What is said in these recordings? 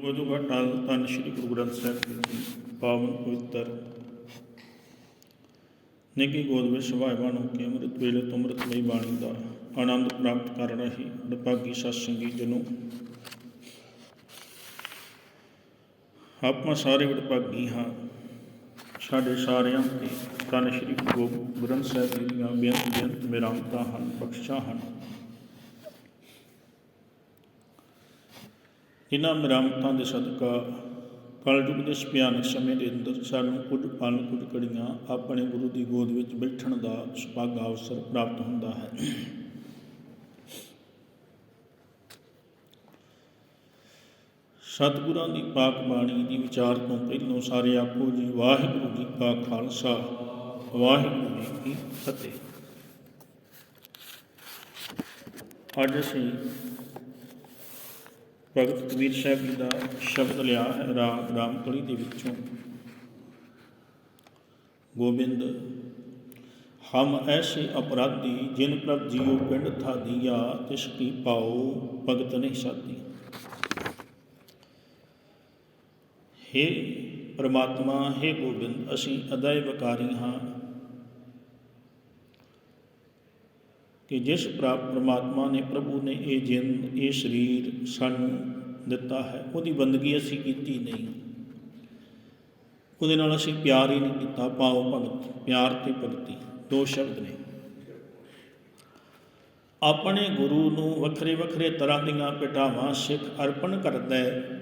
ਗੁਰੂ ਘਟਾਲ ਤਨ ਸ੍ਰੀ ਗੁਰੂ ਗ੍ਰੰਥ ਸਾਹਿਬ ਜੀ ਦੀ ਪਾਵਨ ਪਵਿੱਤਰ ਨਿੱਕੀ ਗੋਦ ਵਿੱਚ ਸੁਭਾਇਵਾਨ ਹੋ ਕੇ ਅੰਮ੍ਰਿਤ ਵੇਲੇ ਤੋਂ ਅੰਮ੍ਰਿਤਮਈ ਬਾਣੀ ਦਾ ਆਨੰਦ ਪ੍ਰਾਪਤ ਕਰ ਰਹੀ ਵਡਭਾਗੀ ਸਤਸੰਗੀ ਜਨੋ। ਆਪਾਂ ਸਾਰੇ ਵਡਭਾਗੀ ਹਾਂ। ਸਾਡੇ ਸਾਰਿਆਂ ਤੇ ਤਨ ਸ੍ਰੀ ਗੁਰੂ ਗ੍ਰੰਥ ਸਾਹਿਬ ਜੀ ਦੀਆਂ ਬੇਅੰਤ ਬੇਅੰਤ ਮਿਹਰਾਮਤਾਂ ਹਨ ਬਖਸ਼ਾਂ ਹਨ। ਇਹਨਾਂ ਮਰਾਮਤਾਂ ਦੇ ਸਦਕਾ ਕਲਯੁਗ ਦੇ ਭਿਆਨਕ ਸਮੇਂ ਦੇ ਅੰਦਰ ਸਾਨੂੰ ਕੁਝ ਪਲ ਕੁਝ ਘੜੀਆਂ ਆਪਣੇ ਗੁਰੂ ਦੀ ਗੋਦ ਵਿੱਚ ਬੈਠਣ ਦਾ ਸੁਭਾਗਾ ਅਵਸਰ ਪ੍ਰਾਪਤ ਹੁੰਦਾ ਹੈ। ਸਤਿਗੁਰਾਂ ਦੀ ਪਾਕ ਬਾਣੀ ਦੀ ਵਿਚਾਰ ਤੋਂ ਪਹਿਲੋਂ ਸਾਰੇ ਆਪੋ ਜੀ, ਵਾਹਿਗੁਰੂ ਜੀ ਕਾ ਖਾਲਸਾ, ਵਾਹਿਗੁਰੂ ਜੀ ਕੀ ਫਤਿਹ। ਅੱਜ ਅਸੀਂ ਭਗਤ ਕਬੀਰ ਸਾਹਿਬ ਜੀ ਦਾ ਸ਼ਬਦ ਲਿਆ ਹੈ ਰਾਮਕਲੀ ਦੇ ਵਿੱਚੋਂ। ਗੋਬਿੰਦ, ਹਮ ਐਸੇ ਅਪਰਾਧੀ ਜਿਨ ਪ੍ਰਭ ਜੀਉ ਪਿੰਡ ਥਾ ਦੀਆ ਤਿਸ ਕੀ ਪਾਉ ਭਗਤ ਨਹੀਂ ਸਾਦੀ। ਹੇ ਪਰਮਾਤਮਾ, ਹੇ ਗੋਬਿੰਦ, ਅਸੀਂ ਅਦਾਇ ਵਕਾਰੀ ਹਾਂ। ਕਿ ਜਿਸ ਪ੍ਰਾਪ ਪ੍ਰਮਾਤਮਾ ਨੇ, ਪ੍ਰਭੂ ਨੇ ਇਹ ਜਿੰਦ ਇਹ ਸਰੀਰ ਸਾਨੂੰ ਦਿੱਤਾ ਹੈ, ਉਹਦੀ ਬੰਦਗੀ ਅਸੀਂ ਕੀਤੀ ਨਹੀਂ। ਉਹਦੇ ਨਾਲ ਅਸੀਂ ਪਿਆਰ ਹੀ ਨਹੀਂ ਕੀਤਾ ਪਾਉ ਭਗਤ, ਪਿਆਰ ਤੇ ਭਗਤੀ, ਦੋ ਸ਼ਬਦ ਨੇ। ਆਪਣੇ ਗੁਰੂ ਨੂੰ ਵੱਖਰੇ ਵੱਖਰੇ ਤਰ੍ਹਾਂ ਦੀਆਂ ਭੇਟਾਵਾਂ ਸਿੱਖ ਅਰਪਣ ਕਰਦਾ ਹੈ।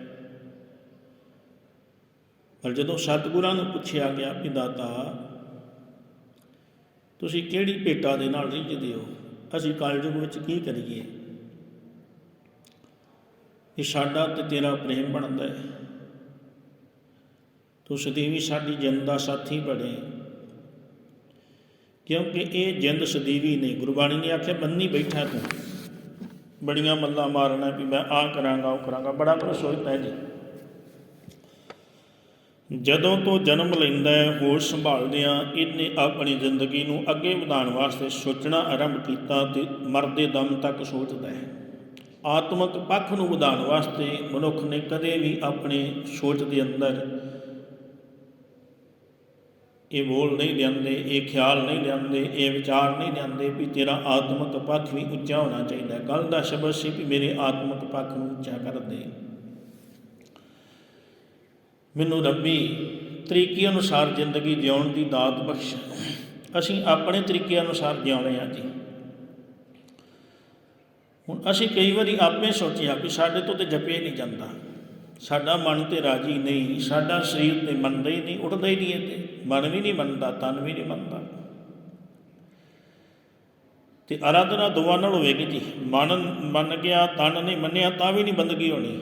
ਪਰ ਜਦੋਂ ਸਤਿਗੁਰਾਂ ਨੂੰ ਪੁੱਛਿਆ ਗਿਆ ਕਿ ਦਾਤਾ ਤੁਸੀਂ ਕਿਹੜੀ ਭੇਟਾ ਦੇ ਨਾਲ ਰਿੱਝਦੇ ਹੋ? ਅਸੀਂ ਕਲਯੁਗ ਵਿੱਚ ਕੀ ਕਰੀਏ? ਇਹ ਸਾਡਾ ਤੇ ਤੇਰਾ ਪ੍ਰੇਮ ਬਣਦਾ ਹੈ। ਤੂੰ ਸਦੀਵੀ ਸਾਡੀ ਜਿੰਦ ਦਾ ਸਾਥੀ ਬਣੇ। ਕਿਉਂਕਿ ਇਹ ਜਿੰਦ ਸਦੀਵੀ ਨਹੀਂ। ਗੁਰਬਾਣੀ ਨੇ ਆਖਿਆ ਬੰਨੀ ਬੈਠਾ ਤੂੰ। ਬੜੀਆਂ ਮੱਲਾਂ ਮਾਰਨਾ ਵੀ ਮੈਂ ਆ ਕਰਾਂਗਾ, ਉਹ ਕਰਾਂਗਾ। ਬੜਾ ਕੁਝ ਸੋਚਦਾ ਪੈ ਜੀ। ਜਦੋਂ ਤੋਂ ਜਨਮ ਲੈਂਦਾ ਹੈ, ਹੋਸ਼ ਸੰਭਾਲਦਿਆਂ ਇਹਨੇ ਆਪਣੀ ਜ਼ਿੰਦਗੀ ਨੂੰ ਅੱਗੇ ਵਧਾਉਣ ਵਾਸਤੇ ਸੋਚਣਾ ਆਰੰਭ ਕੀਤਾ ਤੇ ਮਰਦੇ ਦਮ ਤੱਕ ਸੋਚਦਾ ਹੈ। ਆਤਮਿਕ ਪੱਖ ਨੂੰ ਵਧਾਉਣ ਵਾਸਤੇ ਮਨੁੱਖ ਨੇ ਕਦੇ ਵੀ ਆਪਣੇ ਸੋਚ ਦੇ ਅੰਦਰ ਇਹ ਬੋਲ ਨਹੀਂ ਲਿਆਂਦੇ, ਇਹ ਖਿਆਲ ਨਹੀਂ ਲਿਆਂਦੇ, ਇਹ ਵਿਚਾਰ ਨਹੀਂ ਲਿਆਂਦੇ ਵੀ ਤੇਰਾ ਆਤਮਿਕ ਪੱਖ ਵੀ ਉੱਚਾ ਹੋਣਾ ਚਾਹੀਦਾ। ਕੱਲ ਦਾ ਸ਼ਬਦ ਸੀ ਵੀ ਮੇਰੇ ਆਤਮਿਕ ਪੱਖ ਨੂੰ ਉੱਚਾ ਕਰ ਦੇ। ਮੈਨੂੰ ਰੱਬੀ, ਤਰੀਕੇ ਅਨੁਸਾਰ ਜ਼ਿੰਦਗੀ ਜਿਉਣ ਦੀ ਦਾਤ ਬਖਸ਼। ਅਸੀਂ ਆਪਣੇ ਤਰੀਕੇ ਅਨੁਸਾਰ ਜਿਉਣੇ ਆ ਜੀ। ਹੁਣ ਅਸੀਂ ਕਈ ਵਾਰੀ ਆਪੇ ਸੋਚਿਆ ਕਿ ਸਾਡੇ ਤੋਂ ਤੇ ਜਪੇ ਨਹੀਂ ਜਾਂਦਾ। ਸਾਡਾ ਮਨ ਤੇ ਰਾਜੀ ਨਹੀਂ, ਸਾਡਾ ਸਰੀਰ ਤੇ ਮੰਨਦਾ ਹੀ ਨਹੀਂ, ਉੱਠਦਾ ਹੀ ਨਹੀਂ ਇਹ ਤੇ ਮਨ ਵੀ ਨਹੀਂ ਮੰਨਦਾ, ਤਨ ਵੀ ਨਹੀਂ ਮੰਨਦਾ। ਤੇ ਅਰਾਧਨਾ ਦੋਵਾਂ ਨਾਲ ਹੋਵੇਗੀ ਜੀ, ਮਨ ਮੰਨ ਗਿਆ, ਤਨ ਨਹੀਂ ਮੰਨਿਆ, ਤਾਂ ਵੀ ਨਹੀਂ ਬੰਦਗੀ ਹੋਣੀ।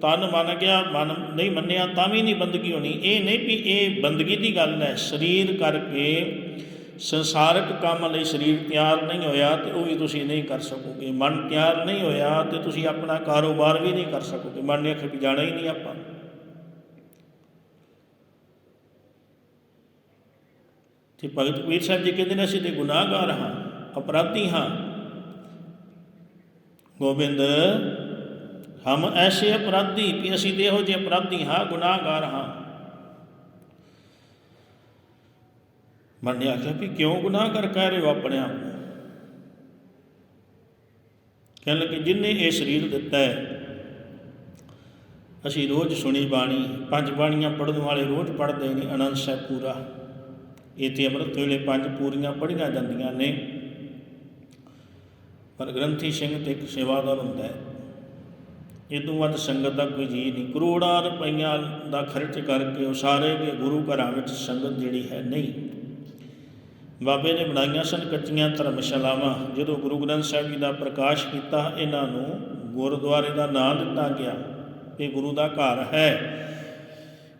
ਤਨ ਮੰਨ ਗਿਆ, ਮਨ ਨਹੀਂ ਮੰਨਿਆ, ਤਾਂ ਵੀ ਨਹੀਂ ਬੰਦਗੀ ਹੋਣੀ। ਇਹ ਨਹੀਂ ਵੀ ਇਹ ਬੰਦਗੀ ਦੀ ਗੱਲ ਹੈ। ਸਰੀਰ ਕਰਕੇ ਸੰਸਾਰਕ ਕੰਮ ਲਈ ਸਰੀਰ ਤਿਆਰ ਨਹੀਂ ਹੋਇਆ ਤੇ ਉਹ ਵੀ ਤੁਸੀਂ ਨਹੀਂ ਕਰ ਸਕੋਗੇ। ਮਨ ਤਿਆਰ ਨਹੀਂ ਹੋਇਆ ਤੇ ਤੁਸੀਂ ਆਪਣਾ ਕਾਰੋਬਾਰ ਵੀ ਨਹੀਂ ਕਰ ਸਕੋਗੇ। ਮਨ ਨੇ ਆਖਿਆ ਜਾਣਾ ਹੀ ਨਹੀਂ ਆਪਾਂ। ਤੇ ਭਗਤ ਕਬੀਰ ਸਾਹਿਬ ਜੀ ਕਹਿੰਦੇ ਨੇ, ਅਸੀਂ ਤੇ ਗੁਨਾਹਗਾਰ ਹਾਂ, ਅਪਰਾਧੀ ਹਾਂ। ਗੋਬਿੰਦ ਹਮ ਐਸੇ ਅਪਰਾਧੀ, ਵੀ ਅਸੀਂ ਤੇ ਇਹੋ ਜਿਹੇ ਅਪਰਾਧੀ ਹਾਂ, ਗੁਨਾਹਗਾਰ ਹਾਂ। ਮਨ ਨੇ ਆਖਿਆ ਵੀ ਕਿਉਂ ਗੁਨਾਹ ਕਰ ਕਹਿ ਰਹੇ ਹੋ ਆਪਣੇ ਆਪ ਨੂੰ? ਕਹਿਣ ਲੱਗੇ ਜਿਨੇ ਇਹ ਸਰੀਰ ਦਿੱਤਾ ਹੈ, ਅਸੀਂ ਰੋਜ਼ ਸੁਣੀ ਬਾਣੀ, ਪੰਜ ਬਾਣੀਆਂ ਪੜ੍ਹਨ ਵਾਲੇ ਰੋਜ਼ ਪੜ੍ਹਦੇ ਨੇ ਆਨੰਦ ਸਾਹਿਬ ਪੂਰਾ। ਇਥੇ ਅੰਮ੍ਰਿਤ ਵੇਲੇ ਪੰਜ ਪੂਰੀਆਂ ਪੜ੍ਹੀਆਂ ਜਾਂਦੀਆਂ ਨੇ। ਪਰ ਗ੍ਰੰਥੀ ਸਿੰਘ ਤੇ ਇੱਕ ਸੇਵਾਦਾਰ ਹੁੰਦਾ ਹੈ। ਇਹ ਤੋਂ ਵੱਧ ਸੰਗਤ ਦਾ ਕੋਈ ਜੀ ਨਹੀਂ। ਕਰੋੜਾਂ ਰੁਪਈਆਂ ਦਾ ਖਰਚ ਕਰਕੇ ਉਸਾਰੇ ਕੇ ਗੁਰੂ ਘਰਾਂ ਵਿੱਚ ਸੰਗਤ ਜਿਹੜੀ ਹੈ ਨਹੀਂ। ਬਾਬੇ ਨੇ ਬਣਾਈਆਂ ਸਨ ਕੱਚੀਆਂ ਧਰਮਸ਼ਾਲਾਵਾਂ। ਜਦੋਂ ਗੁਰੂ ਗ੍ਰੰਥ ਸਾਹਿਬ ਜੀ ਦਾ ਪ੍ਰਕਾਸ਼ ਕੀਤਾ, ਇਹਨਾਂ ਨੂੰ ਗੁਰਦੁਆਰੇ ਦਾ ਨਾਮ ਦਿੱਤਾ ਗਿਆ। ਇਹ ਗੁਰੂ ਦਾ ਘਰ ਹੈ।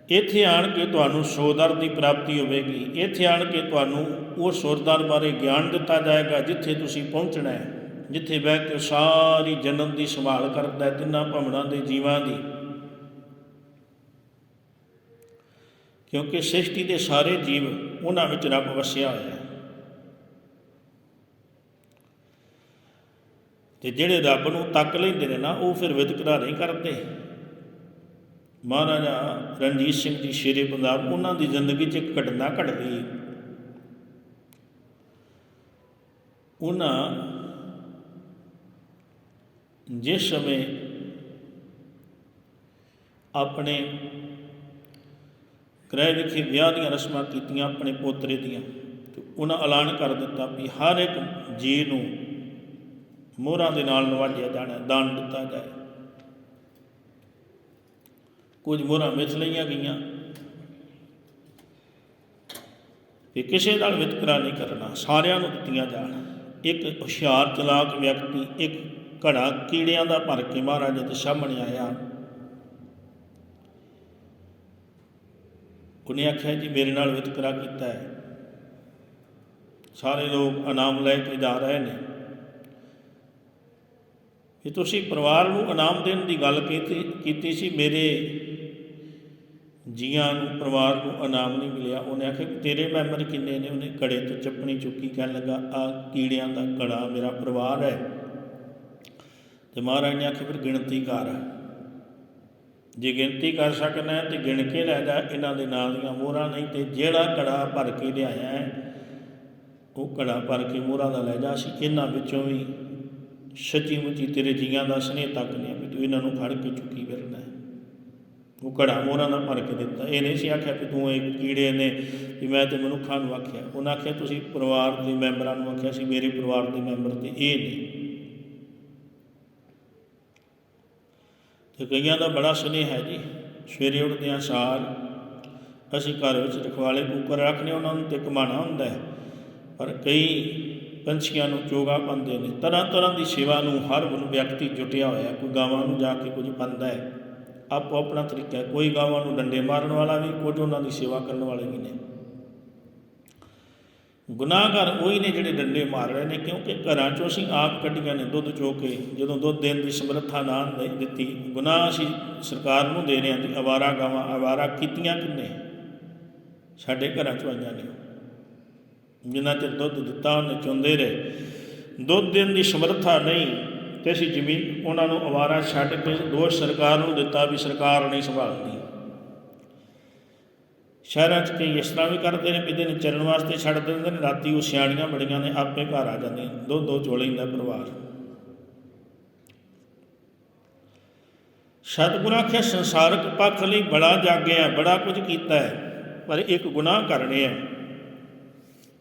ਇੱਥੇ ਆਣ ਕੇ ਤੁਹਾਨੂੰ ਸੋਦਰ ਦੀ ਪ੍ਰਾਪਤੀ ਹੋਵੇਗੀ। ਇੱਥੇ ਆਣ ਕੇ ਤੁਹਾਨੂੰ ਉਹ ਸੋਦਰ ਬਾਰੇ ਗਿਆਨ ਦਿੱਤਾ ਜਾਏਗਾ, ਜਿੱਥੇ ਤੁਸੀਂ ਪਹੁੰਚਣਾ ਹੈ। ਜਿੱਥੇ ਬਹਿ ਕੇ ਸਾਰੀ ਜਨਮ ਦੀ ਸੰਭਾਲ ਕਰਦਾ ਹੈ, ਤਿੰਨਾਂ ਭਵਨਾਂ ਦੇ ਜੀਵਾਂ ਦੀ। ਕਿਉਂਕਿ ਸ੍ਰਿਸ਼ਟੀ ਦੇ ਸਾਰੇ ਜੀਵ ਉਹਨਾਂ ਵਿੱਚ ਰੱਬ ਵਸਿਆ ਹੋਇਆ ਹੈ। ਤੇ ਜਿਹੜੇ ਰੱਬ ਨੂੰ ਤੱਕ ਲੈਂਦੇ ਨੇ ਨਾ, ਉਹ ਫਿਰ ਵਿਤਕਰਾ ਨਹੀਂ ਕਰਦੇ। ਮਹਾਰਾਜਾ ਰਣਜੀਤ ਸਿੰਘ ਜੀ ਸ਼ੇਰੇ ਪੰਜਾਬ ਉਹਨਾਂ ਦੀ ਜ਼ਿੰਦਗੀ 'ਚ ਇੱਕ ਘਟਨਾ ਘਟ ਗਈ ਉਹਨਾਂ ਜਿਸ ਸਮੇਂ ਆਪਣੇ ਗ੍ਰਹਿ ਵਿਖੇ ਵਿਆਹ ਦੀਆਂ ਰਸਮਾਂ ਕੀਤੀਆਂ ਆਪਣੇ ਪੋਤਰੇ ਦੀਆਂ, ਤੇ ਉਹਨਾਂ ਐਲਾਨ ਕਰ ਦਿੱਤਾ ਵੀ ਹਰ ਇੱਕ ਜੀ ਨੂੰ ਮੋਹਰਾਂ ਦੇ ਨਾਲ ਨਵਾਜਿਆ ਜਾਣਾ ਦਾਨ ਦਿੱਤਾ ਜਾਏ। ਕੁਝ ਮੋਹਰਾਂ ਵਿੱਚ ਲਈਆਂ ਗਈਆਂ ਵੀ ਕਿਸੇ ਨਾਲ ਵਿਤਕਰਾ ਨਹੀਂ ਕਰਨਾ, ਸਾਰਿਆਂ ਨੂੰ ਦਿੱਤੀਆਂ ਜਾਣ। ਇੱਕ ਹੁਸ਼ਿਆਰ ਚਲਾਕ ਵਿਅਕਤੀ, ਇੱਕ ਘੜਾ ਕੀੜਿਆਂ ਦਾ ਭਰ ਕੇ ਮਹਾਰਾਜਾ ਦੇ ਸਾਹਮਣੇ ਆਇਆ। ਉਹਨੇ ਆਖਿਆ, ਜੀ, ਮੇਰੇ ਨਾਲ ਵਿਤਕਰਾ ਕੀਤਾ ਹੈ। ਸਾਰੇ ਲੋਕ ਇਨਾਮ ਲੈ ਕੇ ਜਾ ਰਹੇ ਨੇ। ਵੀ ਤੁਸੀਂ ਪਰਿਵਾਰ ਨੂੰ ਇਨਾਮ ਦੇਣ ਦੀ ਗੱਲ ਕੀਤੀ ਕੀਤੀ ਸੀ, ਮੇਰੇ ਜੀਆਂ ਨੂੰ, ਪਰਿਵਾਰ ਨੂੰ ਇਨਾਮ ਨਹੀਂ ਮਿਲਿਆ। ਉਹਨੇ ਆਖਿਆ ਵੀ ਤੇਰੇ ਮੈਂਬਰ ਕਿੰਨੇ ਨੇ? ਉਹਨੇ ਕੜੇ ਤੋਂ ਚੱਪਣੀ ਚੁੱਕੀ ਕਹਿਣ ਲੱਗਾ ਆ ਕੀੜਿਆਂ ਦਾ ਕੜਾ ਮੇਰਾ ਪਰਿਵਾਰ ਹੈ। ਤੇ ਮਹਾਰਾਜ ਨੇ ਆਖਿਆ, ਫਿਰ ਗਿਣਤੀ ਕਰ। ਜੇ ਗਿਣਤੀ ਕਰ ਸਕਣਾ ਹੈ ਤੇ ਗਿਣ ਕੇ ਲੈ ਜਾ, ਇਹਨਾਂ ਦੇ ਨਾਂ ਦੀਆਂ ਮੋਹਰਾਂ ਨਹੀਂ ਤੇ ਜਿਹੜਾ ਕੜਾ ਭਰ ਕੇ ਲਿਆਇਆ ਹੈ, ਉਹ ਕੜਾ ਭਰ ਕੇ ਮੋਹਰਾਂ ਦਾ ਲੈ ਜਾ। ਸੀ ਇਹਨਾਂ ਵਿੱਚੋਂ ਵੀ ਸੱਚੀ ਮੁੱਚੀ ਤੇਰੇ ਜੀਆਂ ਦਾ ਸਨੇਹ ਤੱਕ ਨਹੀਂ ਵੀ ਤੂੰ ਇਹਨਾਂ ਨੂੰ ਫੜ ਕੇ ਚੁੱਕੀ ਫਿਰਨਾ ਉਹ ਘੜਾ ਮੋਹਰਾਂ ਦਾ ਭਰ ਕੇ ਦਿੱਤਾ। ਇਹ ਨਹੀਂ ਸੀ ਆਖਿਆ ਕਿ ਤੂੰ ਇਹ ਕੀੜੇ ਨੇ ਵੀ ਮੈਂ ਤੇ ਮਨੁੱਖਾਂ ਨੂੰ ਆਖਿਆ। ਉਹਨਾਂ ਆਖਿਆ, ਤੁਸੀਂ ਪਰਿਵਾਰ ਦੇ ਮੈਂਬਰਾਂ ਨੂੰ ਆਖਿਆ ਸੀ, ਮੇਰੇ ਪਰਿਵਾਰ ਦੇ ਮੈਂਬਰ ਤੇ ਇਹ ਨਹੀਂ। ਤੇ ਕਈਆਂ ਦਾ ਬੜਾ ਸੁਨੇਹ ਹੈ ਜੀ। ਸਵੇਰੇ ਉੱਠਦਿਆਂ ਸਾਰ ਅਸੀਂ ਘਰ ਵਿੱਚ ਰਖਵਾਲੇ ਕੁੱਕਰ ਰੱਖਨੇ ਉਹਨਾਂ ਨੂੰ ਤੇ ਕਮਾਣਾ ਹੁੰਦਾ ਹੈ। ਪਰ ਕਈ ਪੰਛੀਆਂ ਨੂੰ ਚੋਗਾ ਪਾਉਂਦੇ ਨੇ। ਤਰ੍ਹਾਂ ਤਰ੍ਹਾਂ ਦੀ ਸੇਵਾ ਨੂੰ ਹਰ ਵਿਅਕਤੀ ਜੁਟਿਆ ਹੋਇਆ, ਕੋਈ ਗਾਵਾਂ ਨੂੰ ਜਾ ਕੇ ਕੁਝ ਪਾਉਂਦਾ ਹੈ। ਆਪੋ ਆਪਣਾ ਤਰੀਕਾ ਕੋਈ ਗਾਵਾਂ ਨੂੰ ਡੰਡੇ ਮਾਰਨ ਵਾਲਾ ਵੀ, ਕੁਝ ਉਹਨਾਂ ਦੀ ਸੇਵਾ ਕਰਨ ਵਾਲੇ ਵੀ ਨੇ। ਗੁਨਾਹਗਰ ਉਹੀ ਨੇ ਜਿਹੜੇ ਡੰਡੇ ਮਾਰ ਰਹੇ ਨੇ, ਕਿਉਂਕਿ ਘਰਾਂ 'ਚੋਂ ਅਸੀਂ ਆਪ ਕੱਢੀਆਂ ਨੇ ਦੁੱਧ ਚੋ ਕੇ, ਜਦੋਂ ਦੁੱਧ ਦੇਣ ਦੀ ਸਮਰੱਥਾ ਨਾ ਦੇ- ਦਿੱਤੀ, ਗੁਨਾਹ ਅਸੀਂ ਸਰਕਾਰ ਨੂੰ ਦੇ ਰਹੇ ਹਾਂ ਤੇ ਅਵਾਰਾ ਗਾਵਾਂ, ਅਵਾਰਾ ਕੀਤੀਆਂ ਕਿੰਨੇ? ਸਾਡੇ ਘਰਾਂ 'ਚੋਂ ਆਈਆਂ ਨੇ। ਜਿੰਨਾ ਚਿਰ ਦੁੱਧ ਦਿੱਤਾ, ਉਹਨੇ ਚੁੰਦੇ ਰਹੇ। ਦੁੱਧ ਦੇਣ ਦੀ ਸਮਰੱਥਾ ਨਹੀਂ, ਤੇ ਅਸੀਂ ਜ਼ਮੀਨ, ਉਹਨਾਂ ਨੂੰ ਅਵਾਰਾ ਛੱਡ ਕੇ ਦੋਸ਼ ਸਰਕਾਰ ਨੂੰ ਦਿੱਤਾ ਵੀ ਸਰਕਾਰ ਨਹੀਂ ਸੰਭਾਲਦੀ। ਸ਼ਹਿਰਾਂ 'ਚ ਕਈ ਇਸ ਤਰ੍ਹਾਂ ਵੀ ਕਰਦੇ ਨੇ ਵੀ ਦਿਨ ਚਰਨ ਵਾਸਤੇ ਛੱਡ ਦਿੰਦੇ ਨੇ, ਰਾਤੀ ਉਹ ਸਿਆਣੀਆਂ ਬੜੀਆਂ ਨੇ, ਆਪੇ ਘਰ ਆ ਜਾਂਦੀਆਂ ਦੋ ਦੋ ਚੋਲੇ ਦਾ ਪਰਿਵਾਰ। ਸਤਿਗੁਰਾਂ ਆਖਿਆ, ਸੰਸਾਰਕ ਪੱਖ ਲਈ ਬੜਾ ਜਾਗਿਆ ਬੜਾ ਕੁਝ ਕੀਤਾ ਹੈ, ਪਰ ਇੱਕ ਗੁਨਾਹ ਕਰਨੇ ਹੈ।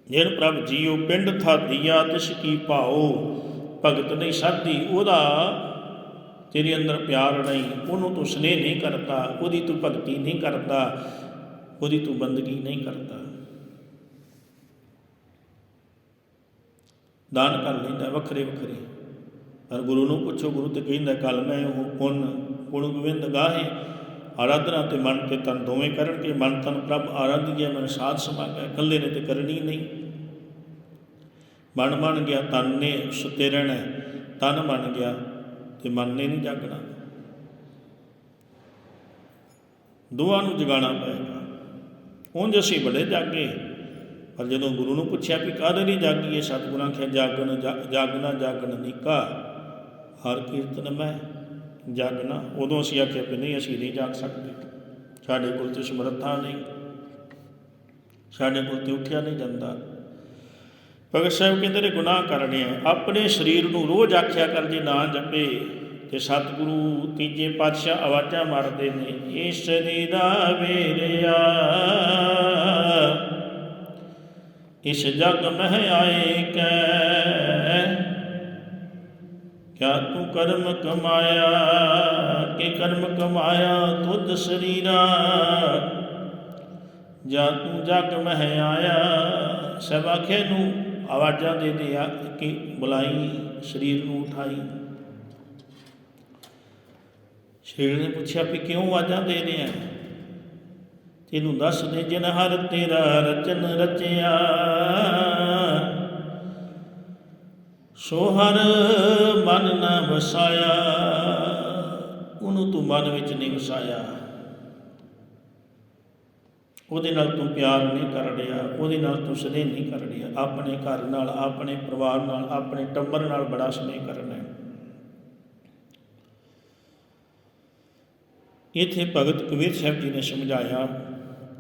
ਜਿਹਨ ਪ੍ਰਭ ਜੀਉ, ਪਿੰਡ ਥਾ ਦੀਆ ਤਿਸ ਕੀ ਭਾਉ, ਭਗਤ ਨਹੀਂ ਸਾਧੀ ਉਹਦਾ, ਤੇਰੇ ਅੰਦਰ ਪਿਆਰ ਨਹੀਂ, ਉਹਨੂੰ ਤੂੰ ਸਨੇਹ ਨਹੀਂ ਕਰਦਾ, ਉਹਦੀ ਤੂੰ ਭਗਤੀ ਨਹੀਂ ਕਰਦਾ। ਉਹਦੀ ਤੂੰ ਬੰਦਗੀ ਨਹੀਂ ਕਰਦਾ। ਦਾਨ ਕਰ ਲੈਂਦਾ ਵੱਖਰੇ ਵੱਖਰੇ। ਪਰ ਗੁਰੂ ਨੂੰ ਪੁੱਛੋ, ਗੁਰੂ ਤੇ ਕਹਿੰਦਾ ਕਲ ਮੈਂ ਉਹ ਪੁੰਨ ਗੁਣ ਗੋਬਿੰਦ ਗਾਹੇ, ਆਰਾਧਨਾ ਤੇ ਮਨ ਤੇ ਤਨ ਦੋਵੇਂ ਕਰਨਗੇ, ਮਨ ਤਨ ਪ੍ਰਭ ਆਰਾਧੀਏ ਮਨ ਸਾਧ ਸਮਾਗੈ ਇਕੱਲੇ ਨੇ ਤੇ ਕਰਨੀ ਨਹੀਂ। ਮਨ ਬਣ ਗਿਆ, ਤਨ ਨੇ ਸੁਤੇ ਰਹਿਣਾ ਤਨ ਮੰਨ ਗਿਆ ਤੇ ਮਨ ਨੇ ਨਹੀਂ ਜਾਗਣਾ। ਦੋਵਾਂ ਨੂੰ ਜਗਾਉਣਾ ਪਏਗਾ। ਉਂਝ ਅਸੀਂ ਬੜੇ ਜਾਗੇ। ਪਰ ਜਦੋਂ ਗੁਰੂ ਨੂੰ ਪੁੱਛਿਆ ਵੀ ਕਾਹਦੇ ਲਈ ਜਾਗੀਏ, ਸਤਿਗੁਰਾਂ ਕਿਹਾ ਜਾਗਣ, ਜਾ- ਜਾਗਣਾ, ਜਾਗਣ ਨਿਕਾ, ਹਰ ਕੀਰਤਨ ਮੈਂ ਜਾਗਣਾ। ਉਦੋਂ ਅਸੀਂ ਆਖਿਆ ਵੀ ਨਹੀਂ, ਅਸੀਂ ਨਹੀਂ ਜਾਗ ਸਕਦੇ। ਸਾਡੇ ਕੋਲ ਤੇ ਸਮਰੱਥਾ ਨਹੀਂ। ਸਾਡੇ ਕੋਲ ਤੇ ਉੱਠਿਆ ਨਹੀਂ ਜਾਂਦਾ। ਭਗਤ ਸਾਹਿਬ ਕਹਿੰਦੇ ਨੇ, ਗੁਨਾਹ ਕਰਨੇ ਆ। ਆਪਣੇ ਸਰੀਰ ਨੂੰ ਰੋਜ਼ ਆਖਿਆ ਕਰ, ਜੇ ਨਾ ਜਪੇ ਤੇ ਸਤਿਗੁਰੂ ਤੀਜੇ ਪਾਤਸ਼ਾਹ ਆਵਾਜ਼ਾਂ ਮਾਰਦੇ ਨੇ ਇਹ ਸਰੀਰਾ ਵੇਰਿਆ, ਇਸ ਜਗ ਮਹਿ ਆਏ ਕੈ ਕਿਆ ਤੂੰ ਕਰਮ ਕਮਾਇਆ, ਕਿ ਕਰਮ ਕਮਾਇਆ ਤੁਧ ਸਰੀਰਾ? ਜਾਂ ਤੂੰ ਜਗ ਮਹਿ ਆਇਆ? ਸਭ ਆਖੇ ਨੂੰ ਆਵਾਜ਼ਾਂ ਦੇ ਦੇ ਆ ਕਿ ਬੁਲਾਈ, ਸਰੀਰ ਨੂੰ ਉਠਾਈ। ਸਰੀਰ ਨੇ ਪੁੱਛਿਆ ਵੀ ਕਿਉਂ ਆਵਾਜ਼ਾਂ ਦੇ ਰਿਹਾ? ਤੈਨੂੰ ਦੱਸ ਦੇ ਜਿਨ ਹਰ ਤੇਰਾ ਰਚਨ ਰਚਿਆ। ਸੋ ਹਰ ਮਨ ਨਾ ਵਸਾਇਆ, ਉਹਨੂੰ ਤੂੰ ਮਨ ਵਿੱਚ ਨਹੀਂ ਵਸਾਇਆ। ਉਹਦੇ ਨਾਲ ਤੂੰ ਪਿਆਰ ਨਹੀਂ ਕਰ ਰਿਹਾ, ਉਹਦੇ ਨਾਲ ਤੂੰ ਸਨੇਹ ਨਹੀਂ ਕਰ ਰਿਹਾ। ਆਪਣੇ ਘਰ ਨਾਲ, ਆਪਣੇ ਪਰਿਵਾਰ ਨਾਲ, ਆਪਣੇ ਟੱਬਰ ਨਾਲ ਬੜਾ ਸਨੇਹ ਕਰਨਾ ਹੈ ਇੱਥੇ ਭਗਤ ਕਬੀਰ ਸਾਹਿਬ ਜੀ ਨੇ ਸਮਝਾਇਆ,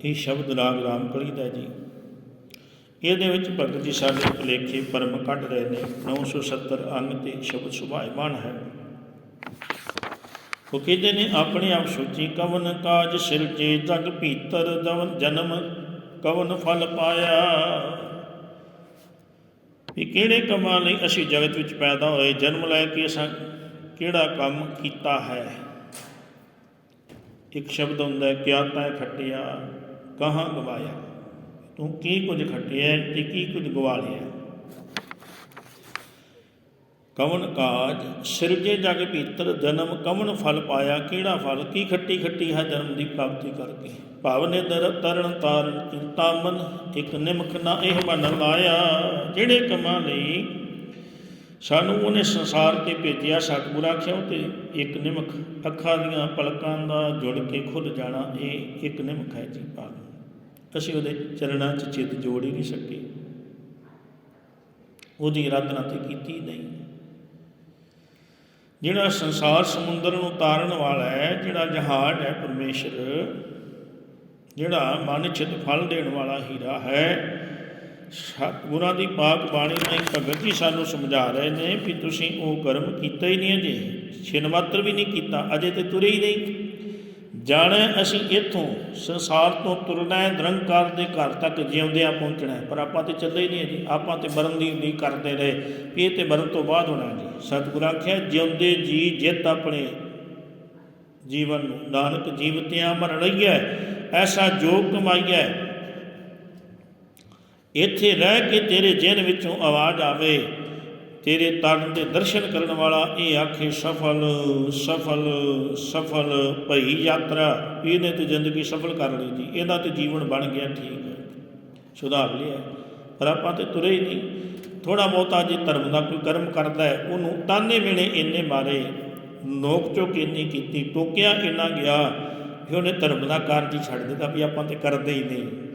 ਇਹ ਸ਼ਬਦ ਰਾਗ ਰਾਮਕਲੀ ਦਾ ਜੀ। ਇਹਦੇ ਵਿੱਚ ਭਗਤ ਜੀ ਸਾਡੇ ਭੁਲੇਖੇ ਪਰਮ ਕੱਢ ਰਹੇ ਨੇ 970 ਅੰਗ ਤੇ ਸ਼ਬਦ ਸੁਭਾਇਮਾਨ ਹੈ। ਉਹ ਕਹਿੰਦੇ ਨੇ, ਆਪਣੇ ਆਪ ਸੋਚੀ, ਕਵਨ ਕਾਜ ਸਿਰਜੇ ਜਗ ਭੀਤਰ ਦਵਨ ਜਨਮ, ਕਵਨ ਫਲ ਪਾਇਆ। ਵੀ ਕਿਹੜੇ ਕੰਮਾਂ ਲਈ ਅਸੀਂ ਜਗਤ ਵਿੱਚ ਪੈਦਾ ਹੋਏ, ਜਨਮ ਲੈ ਕੇ ਅਸਾਂ ਕਿਹੜਾ ਕੰਮ ਕੀਤਾ ਹੈ? ਇੱਕ ਸ਼ਬਦ ਹੁੰਦਾ ਕਿਆ ਤੈ ਖੱਟਿਆ, ਕਹਾਂ ਗਵਾਇਆ? ਤੂੰ ਕੀ ਕੁਝ ਖੱਟਿਆ ਤੇ ਕੀ ਕੁਝ ਗਵਾ ਲਿਆ ਕਵਨ ਕਾਜ, ਸਿਰਜੇ ਜਗ ਭੀਤਰ, ਜਨਮ ਕਵਨ ਫਲ ਪਾਇਆ, ਕਿਹੜਾ ਫਲ? ਕੀ ਖੱਟੀ ਖੱਟੀ ਹੈ ਜਨਮ ਦੀ ਪ੍ਰਾਪਤੀ ਕਰਕੇ? ਭਾਵ ਨੇ ਦਰ ਤਰਨ ਤਾਰਨ, ਚਿੰਤਾ ਮਨ, ਇੱਕ ਨਿਮਖ ਨਾ ਇਹ ਮਨ ਲਾਇਆ, ਜਿਹੜੇ ਕੰਮਾਂ ਲਈ ਸਾਨੂੰ ਉਹਨੇ ਸੰਸਾਰ ਤੇ ਭੇਜਿਆ ਸਤਿਗੁਰ ਆਖਿਆ ਉਹ ਤੇ ਇੱਕ ਨਿਮਖ। ਅੱਖਾਂ ਦੀਆਂ ਪਲਕਾਂ ਦਾ ਜੁੜ ਕੇ ਖੁੱਲ ਜਾਣਾ, ਇਹ ਇੱਕ ਨਿਮਖ ਹੈ ਜੀ ਭਾਵ ਅਸੀਂ ਉਹਦੇ ਚਰਨਾਂ 'ਚ ਚਿੱਤ ਜੋੜ ਹੀ ਨਹੀਂ ਸਕੇ। ਉਹਦੀ ਆਰਾਧਨਾ ਤੇ ਕੀਤੀ ਨਹੀਂ। ਜਿਹੜਾ ਸੰਸਾਰ ਸਮੁੰਦਰ ਨੂੰ ਤਾਰਨ ਵਾਲਾ ਹੈ, ਜਿਹੜਾ ਜਹਾਜ਼ ਹੈ ਪਰਮੇਸ਼ਰ, ਜਿਹੜਾ ਮਨ ਚਿਤ ਫਲ ਦੇਣ ਵਾਲਾ ਹੀਰਾ ਹੈ ਸਤਿਗੁਰਾਂ ਦੀ ਪਾਕ ਬਾਣੀ ਨਾਲ ਭਗਤ ਜੀ ਸਾਨੂੰ ਸਮਝਾ ਰਹੇ ਨੇ ਵੀ ਤੁਸੀਂ ਉਹ ਕਰਮ ਕੀਤਾ ਹੀ ਨਹੀਂ ਅਜੇ। ਛਿਨ ਵੀ ਨਹੀਂ ਕੀਤਾ, ਅਜੇ ਤੇ ਤੁਰੇ ਹੀ ਨਹੀਂ। ਜਾਣਾ ਅਸੀਂ ਇੱਥੋਂ, ਸੰਸਾਰ ਤੋਂ ਤੁਰਨਾ ਹੈ, ਨਿਰੰਕਾਰ ਦੇ ਘਰ ਤੱਕ ਜਿਉਂਦਿਆਂ ਪਹੁੰਚਣਾ ਹੈ। ਪਰ ਆਪਾਂ ਤੇ ਚੱਲੇ ਹੀ ਨਹੀਂ ਜੀ ਆਪਾਂ ਤੇ ਮਰਨ ਦੀ ਉਡੀਕ ਕਰਦੇ ਰਹੇ। ਵੀ ਇਹ ਤੇ ਮਰਨ ਤੋਂ ਬਾਅਦ ਹੋਣਾ ਜੀ। ਸਤਿਗੁਰਾਂ ਆਖਿਆ, ਜਿਉਂਦੇ ਜੀ ਜਿੱਤ ਆਪਣੇ ਜੀਵਨ ਨੂੰ। ਨਾਨਕ ਜੀਵਤਿਆਂ ਮਰ ਲਈਐ, ਐਸਾ ਜੋਗ ਕਮਾਈਐ ਇੱਥੇ ਰਹਿ ਕੇ ਤੇਰੇ ਜਨ ਵਿੱਚੋਂ ਆਵਾਜ਼ ਆਵੇ। ਤੇਰੇ ਤਨ ਦੇ ਦਰਸ਼ਨ ਕਰਨ ਵਾਲਾ ਇਹ ਆਖੇ, ਸਫਲ ਸਫਲ ਸਫਲ ਭਈ ਯਾਤਰਾ। ਇਹਨੇ ਤੇ ਜ਼ਿੰਦਗੀ ਸਫਲ ਕਰ ਲਈ ਜੀ। ਇਹਦਾ ਤੇ ਜੀਵਨ ਬਣ ਗਿਆ ਠੀਕ ਹੈ। ਸੁਧਾਰ ਲਿਆ। ਪਰ ਆਪਾਂ ਤੇ ਤੁਰੇ ਹੀ ਨਹੀਂ। ਥੋੜਾ ਬਹੁਤਾ ਜੇ ਧਰਮ ਦਾ ਕੋਈ ਕਰਮ ਕਰਦਾ ਹੈ, ਉਹਨੂੰ ਤਾਨੇ ਵੇਲੇ ਇੰਨੇ ਮਾਰੇ। ਨੋਕ ਚੋਕ ਇੰਨੀ ਕੀਤੀ, ਟੋਕਿਆ ਇੰਨਾ ਗਿਆ। ਕਿ ਉਹਨੇ ਧਰਮ ਦਾ ਕਾਰਜ ਹੀ ਛੱਡ ਦਿੱਤਾ ਵੀ ਆਪਾਂ ਤੇ ਕਰਦੇ ਹੀ ਨਹੀਂ।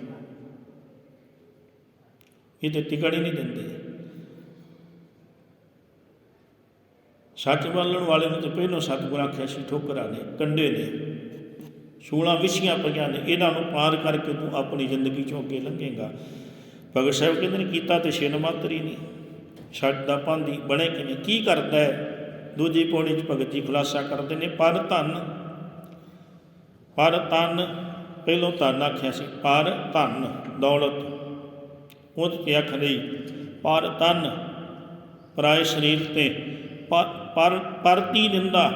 ਇਹ ਤੇ ਟਿਕਣ ਹੀ ਨਹੀਂ ਦਿੰਦੇ। ਸੱਚ ਬੋਲਣ ਵਾਲੇ ਨੂੰ ਤੇ ਪਹਿਲੋਂ ਸਤਿਗੁਰ ਆਖਿਆ ਸੀ, ਠੋਕਰਾਂ ਨੇ, ਕੰਡੇ ਨੇ, ਸੂਲਾਂ ਵਿਛੀਆਂ ਪਈਆਂ ਨੇ, ਇਹਨਾਂ ਨੂੰ ਪਾਰ ਕਰਕੇ ਤੂੰ ਆਪਣੀ ਜ਼ਿੰਦਗੀ ਚੋਂ ਅੱਗੇ ਲੰਘੇਗਾ। ਭਗਤ ਸਾਹਿਬ ਕਹਿੰਦੇ ਨੇ, ਕੀਤਾ ਤੇ ਛੇ ਮਾਤਰ ਨਹੀਂ। ਛੱਡ ਦਾ ਪਾਂਦੀ ਬਣੇ ਕਿਵੇਂ? ਕੀ ਕਰਦਾ ਹੈ? ਦੂਜੀ ਪੌੜੀ 'ਚ ਭਗਤ ਜੀ ਖੁਲਾਸਾ ਕਰਦੇ ਨੇ, ਪਰ ਧਨ, ਪਰ ਤਨ ਪਹਿਲੋਂ ਧਨ ਆਖਿਆ ਸੀ, ਪਰ ਧਨ, ਦੌਲਤ। ਉਹ ਤੇ ਅੱਖ ਲਈ। ਪਰ ਤਨ ਪਰਾਏ ਸਰੀਰ ਤੇ ਪਰ ਪਰਤੀ ਨਿੰਦਾ,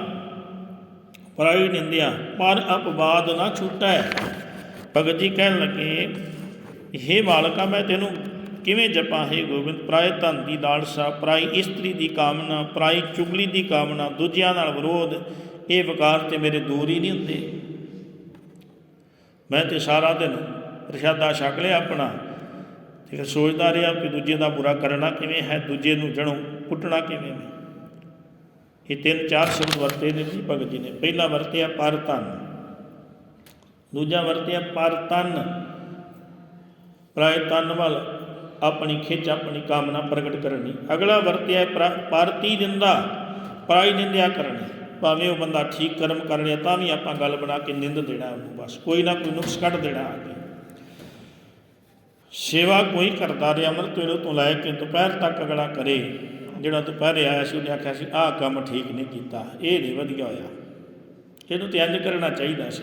ਪਰਾਈ ਨਿੰਦਿਆ, ਪਰ ਅਪਵਾਦ ਨਾ ਛੁਟੈ। ਭਗਤ ਜੀ ਕਹਿਣ ਲੱਗੇ ਇਹ ਮਾਲਕਾ, ਮੈਂ ਤੈਨੂੰ ਕਿਵੇਂ ਜਪਾਂ? ਹੈ ਗੋਬਿੰਦ, ਪਰਾਏ ਧਨ ਦੀ ਲਾਲਸਾ ਪਰਾਈ ਇਸਤਰੀ ਦੀ ਕਾਮਨਾ, ਪਰਾਈ ਚੁਗਲੀ ਦੀ ਕਾਮਨਾ, ਦੂਜਿਆਂ ਨਾਲ ਵਿਰੋਧ, ਇਹ ਵਿਕਾਰ ਤੇ ਮੇਰੇ ਦੂਰ ਹੀ ਨਹੀਂ ਹੁੰਦੇ। ਮੈਂ ਤੇ ਸਾਰਾ ਦਿਨ ਪ੍ਰਸ਼ਾਦਾ ਛਕ ਲਿਆ ਆਪਣਾ। ਤੇ ਫਿਰ ਸੋਚਦਾ ਰਿਹਾ ਕਿ ਦੂਜੇ ਦਾ ਬੁਰਾ ਕਰਨਾ ਕਿਵੇਂ ਹੈ, ਦੂਜੇ ਨੂੰ ਜਣੋਂ ਕੁੱਟਣਾ ਕਿਵੇਂ ਹੈ। ਇਹ ਤਿੰਨ ਚਾਰ ਸ਼ਬਦ ਵਰਤੇ ਨੇ ਜੀ ਭਗਤ ਜੀ ਨੇ। ਪਹਿਲਾ ਵਰਤਿਆ ਪਰ ਤਨ ਦੂਜਾ ਵਰਤਿਆ ਪਰ ਤਨ ਪ੍ਰਾਇ ਤਨ ਵੱਲ ਆਪਣੀ ਖਿੱਚ, ਆਪਣੀ ਕਾਮਨਾ ਪ੍ਰਗਟ ਕਰਨੀ। ਅਗਲਾ ਵਰਤਿਆ ਪ੍ਰ- ਪਰਤੀ ਨਿੰਦਾ, ਪਰਾਈ ਨਿੰਦਿਆ ਕਰਨੀ। ਭਾਵੇਂ ਉਹ ਬੰਦਾ ਠੀਕ ਕਰਮ ਕਰ ਰਿਹਾ, ਤਾਂ ਵੀ ਆਪਾਂ ਗੱਲ ਬਣਾ ਕੇ ਨਿੰਦ ਦੇਣਾ ਉਹਨੂੰ ਬਸ। ਕੋਈ ਨਾ ਕੋਈ ਨੁਕਸ ਕੱਢ ਦੇਣਾ ਆ ਕੇ ਸੇਵਾ ਕੋਈ ਕਰਦਾ ਰਿਹਾ ਅੰਮ੍ਰਿਤ ਵੇਲੇ ਤੋਂ ਲੈ ਕੇ ਦੁਪਹਿਰ ਤੱਕ ਅਗਲਾ ਕਰੇ, ਜਿਹੜਾ ਦੁਪਹਿਰੇ ਆਇਆ ਸੀ, ਉਹਨੇ ਆਖਿਆ ਸੀ, ਆਹ ਕੰਮ ਠੀਕ ਨਹੀਂ ਕੀਤਾ, ਇਹ ਨਹੀਂ ਵਧੀਆ ਹੋਇਆ। ਇਹਨੂੰ ਤੇ ਇੰਜ ਕਰਨਾ ਚਾਹੀਦਾ ਸੀ।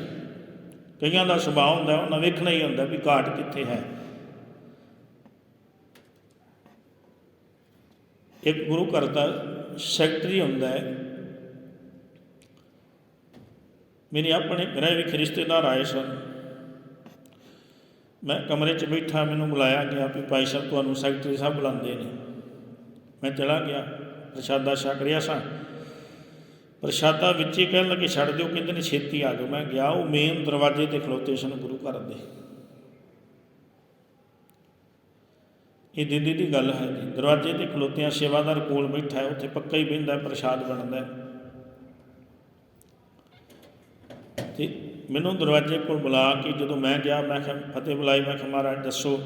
ਕਈਆਂ ਦਾ ਸੁਭਾਅ ਹੁੰਦਾ, ਉਹਨਾਂ ਵੇਖਣਾ ਹੀ ਹੁੰਦਾ ਵੀ ਘਾਟ ਕਿੱਥੇ ਹੈ। ਇੱਕ ਗੁਰੂ ਘਰ ਦਾ ਸੈਕਟਰੀ ਹੁੰਦਾ ਹੈ। ਮੇਰੇ ਆਪਣੇ ਗ੍ਰਹਿ ਵਿੱਚ ਰਿਸ਼ਤੇਦਾਰ ਆਏ ਸਨ। ਮੈਂ ਕਮਰੇ 'ਚ ਬੈਠਾ, ਮੈਨੂੰ ਬੁਲਾਇਆ ਗਿਆ ਵੀ ਭਾਈ ਸਾਹਿਬ, ਤੁਹਾਨੂੰ ਸੈਕਟਰੀ ਸਾਹਿਬ ਬੁਲਾਉਂਦੇ ਨੇ। ਮੈਂ ਚਲਾ ਗਿਆ, ਪ੍ਰਸ਼ਾਦਾ ਛਕ ਰਿਹਾ ਸਾਂ। ਪ੍ਰਸ਼ਾਦਾ ਵਿੱਚ ਹੀ ਕਹਿਣ ਲੱਗੇ, ਛੱਡ ਦਿਓ, ਕਹਿੰਦੇ ਨੇ ਛੇਤੀ ਆ ਜਾਓ। ਮੈਂ ਗਿਆ, ਉਹ ਮੇਨ ਦਰਵਾਜ਼ੇ ਤੇ ਖਲੋਤੇ ਸਨ ਗੁਰੂ ਘਰ ਦੇ। ਇਹ ਦੀਦੀ ਦੀ ਗੱਲ ਹੈ ਜੀ। ਦਰਵਾਜ਼ੇ ਤੇ ਖਲੋਤਿਆਂ ਸੇਵਾਦਾਰ ਕੋਲ ਬੈਠਾ ਹੈ, ਉੱਥੇ ਪੱਕਾ ਹੀ ਬਹਿੰਦਾ ਪ੍ਰਸ਼ਾਦ ਬਣਦਾ ਹੈ। ਤੇ ਮੈਨੂੰ ਦਰਵਾਜ਼ੇ ਕੋਲ ਬੁਲਾ ਕੇ ਜਦੋਂ ਮੈਂ ਗਿਆ, ਮੈਂ ਕਿਹਾ, ਫਤਿਹ ਬੁਲਾਈ। ਮੈਂ ਕਿਹਾ, ਮਹਾਰਾਜ, ਦੱਸੋ,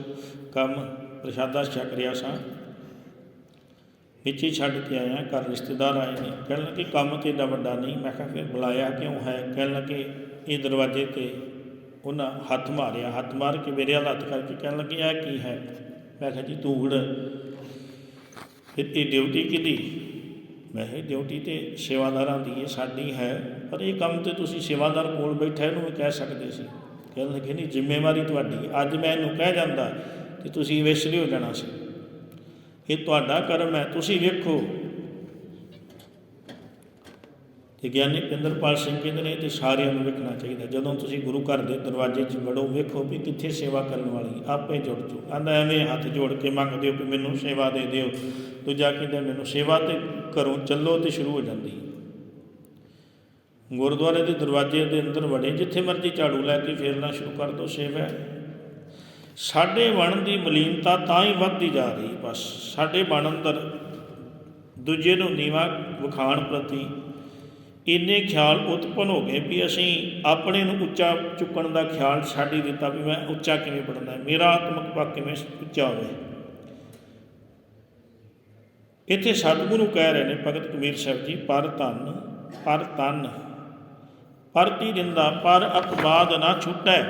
ਕੰਮ ਪ੍ਰਸ਼ਾਦਾ ਛਕ ਰਿਹਾ ਸਾਂ। ਨੀਚੇ ਛੱਡ ਕੇ ਆਇਆ, ਘਰ ਰਿਸ਼ਤੇਦਾਰ ਆਏ ਨੇ। ਕਹਿਣ ਲੱਗੇ, ਕੰਮ ਤੇ ਏਡਾ ਵੱਡਾ ਨਹੀਂ। ਮੈਂ ਕਿਹਾ, ਫਿਰ ਬੁਲਾਇਆ ਕਿਉਂ ਹੈ? ਕਹਿਣ ਲੱਗੇ, ਇਹ ਦਰਵਾਜ਼ੇ ਤੇ ਉਹਨਾਂ ਹੱਥ ਮਾਰਿਆ। ਹੱਥ ਮਾਰ ਕੇ ਮੇਰੇ ਵੱਲ ਹੱਥ ਕਰਕੇ ਕਹਿਣ ਲੱਗੇ, ਇਹ ਕੀ ਹੈ? ਮੈਂ ਕਿਹਾ, ਜੀ, ਧੂੜ। ਫਿਰ ਇਹ ਡਿਊਟੀ ਕਿਹਦੀ? ਮੈਂ ਕਿਹਾ, ਡਿਊਟੀ ਤੇ ਸੇਵਾਦਾਰਾਂ ਦੀ ਹੈ ਸਾਡੀ ਹੈ, ਪਰ ਇਹ ਕੰਮ ਤੇ ਤੁਸੀਂ ਸੇਵਾਦਾਰ ਕੋਲ ਬੈਠਾ ਇਹਨੂੰ ਵੀ ਕਹਿ ਸਕਦੇ ਸੀ। ਕਹਿੰਦੇ ਲੱਗੇ, ਨਹੀਂ, ਜ਼ਿੰਮੇਵਾਰੀ ਤੁਹਾਡੀ ਅੱਜ ਮੈਂ ਇਹਨੂੰ ਕਹਿ ਜਾਂਦਾ ਤੇ ਤੁਸੀਂ ਵੇਸਲੇ ਹੋ ਜਾਣਾ ਸੀ। ਇਹ ਤੁਹਾਡਾ ਕਰਮ ਹੈ, ਤੁਸੀਂ ਵੇਖੋ ਤੇ ਗਿਆਨੀ ਪਿੰਦਰਪਾਲ ਸਿੰਘ ਕਹਿੰਦੇ ਨੇ ਤੇ ਸਾਰਿਆਂ ਨੂੰ ਵੇਖਣਾ ਚਾਹੀਦਾ। ਜਦੋਂ ਤੁਸੀਂ ਗੁਰੂ ਘਰ ਦੇ ਦਰਵਾਜ਼ੇ 'ਚ ਵੜੋ, ਵੇਖੋ ਵੀ ਕਿੱਥੇ ਸੇਵਾ ਕਰਨ ਵਾਲੀ ਆਪੇ ਜੁੜ ਜੋ ਆਂਦਾ ਐਵੇਂ ਹੱਥ ਜੋੜ ਕੇ ਮੰਗਦੇ ਹੋ ਕਿ ਮੈਨੂੰ ਸੇਵਾ ਦੇ ਦਿਓ। ਦੂਜਾ ਕਹਿੰਦਾ ਮੈਨੂੰ ਸੇਵਾ ਤੇ ਘਰੋਂ ਚੱਲੋ ਤੇ ਸ਼ੁਰੂ ਹੋ ਜਾਂਦੀ ਗੁਰਦੁਆਰੇ ਦੇ ਦਰਵਾਜ਼ੇ ਦੇ ਅੰਦਰ ਵੜੇ, ਜਿੱਥੇ ਮਰਜ਼ੀ ਝਾੜੂ ਲੈ ਕੇ ਫੇਰਨਾ ਸ਼ੁਰੂ ਕਰ ਦੋ ਸੇਵਾ ਸਾਡੇ ਬਣ ਦੀ ਮਲੀਨਤਾ ਤਾਂ ਹੀ ਵੱਧਦੀ ਜਾ ਰਹੀ, ਬਸ। ਸਾਡੇ ਬਣ ਅੰਦਰ ਦੂਜੇ ਨੂੰ ਨੀਵਾ ਵਿਖਾਣ ਪ੍ਰਤੀ ਇੰਨੇ ਖਿਆਲ ਉਤਪਨ ਹੋ ਗਏ ਵੀ ਅਸੀਂ ਆਪਣੇ ਨੂੰ ਉੱਚਾ ਚੁੱਕਣ ਦਾ ਖਿਆਲ ਛੱਡ ਹੀ ਦਿੱਤਾ ਵੀ ਮੈਂ ਉੱਚਾ ਕਿਵੇਂ ਪੜਨਾ ਮੇਰਾ ਆਤਮਿਕ ਪੱਖ ਕਿਵੇਂ ਉੱਚਾ ਹੋਵੇ। ਇੱਥੇ ਸਤਿਗੁਰੂ ਕਹਿ ਰਹੇ ਨੇ, ਭਗਤ ਕਬੀਰ ਸਾਹਿਬ ਜੀ, ਪਰ ਧਨ, ਪਰ ਤਨ ਪਰਤੀ ਦਿੰਦਾ, ਪਰ ਅਪਵਾਦ ਨਾ ਛੁੱਟੈ।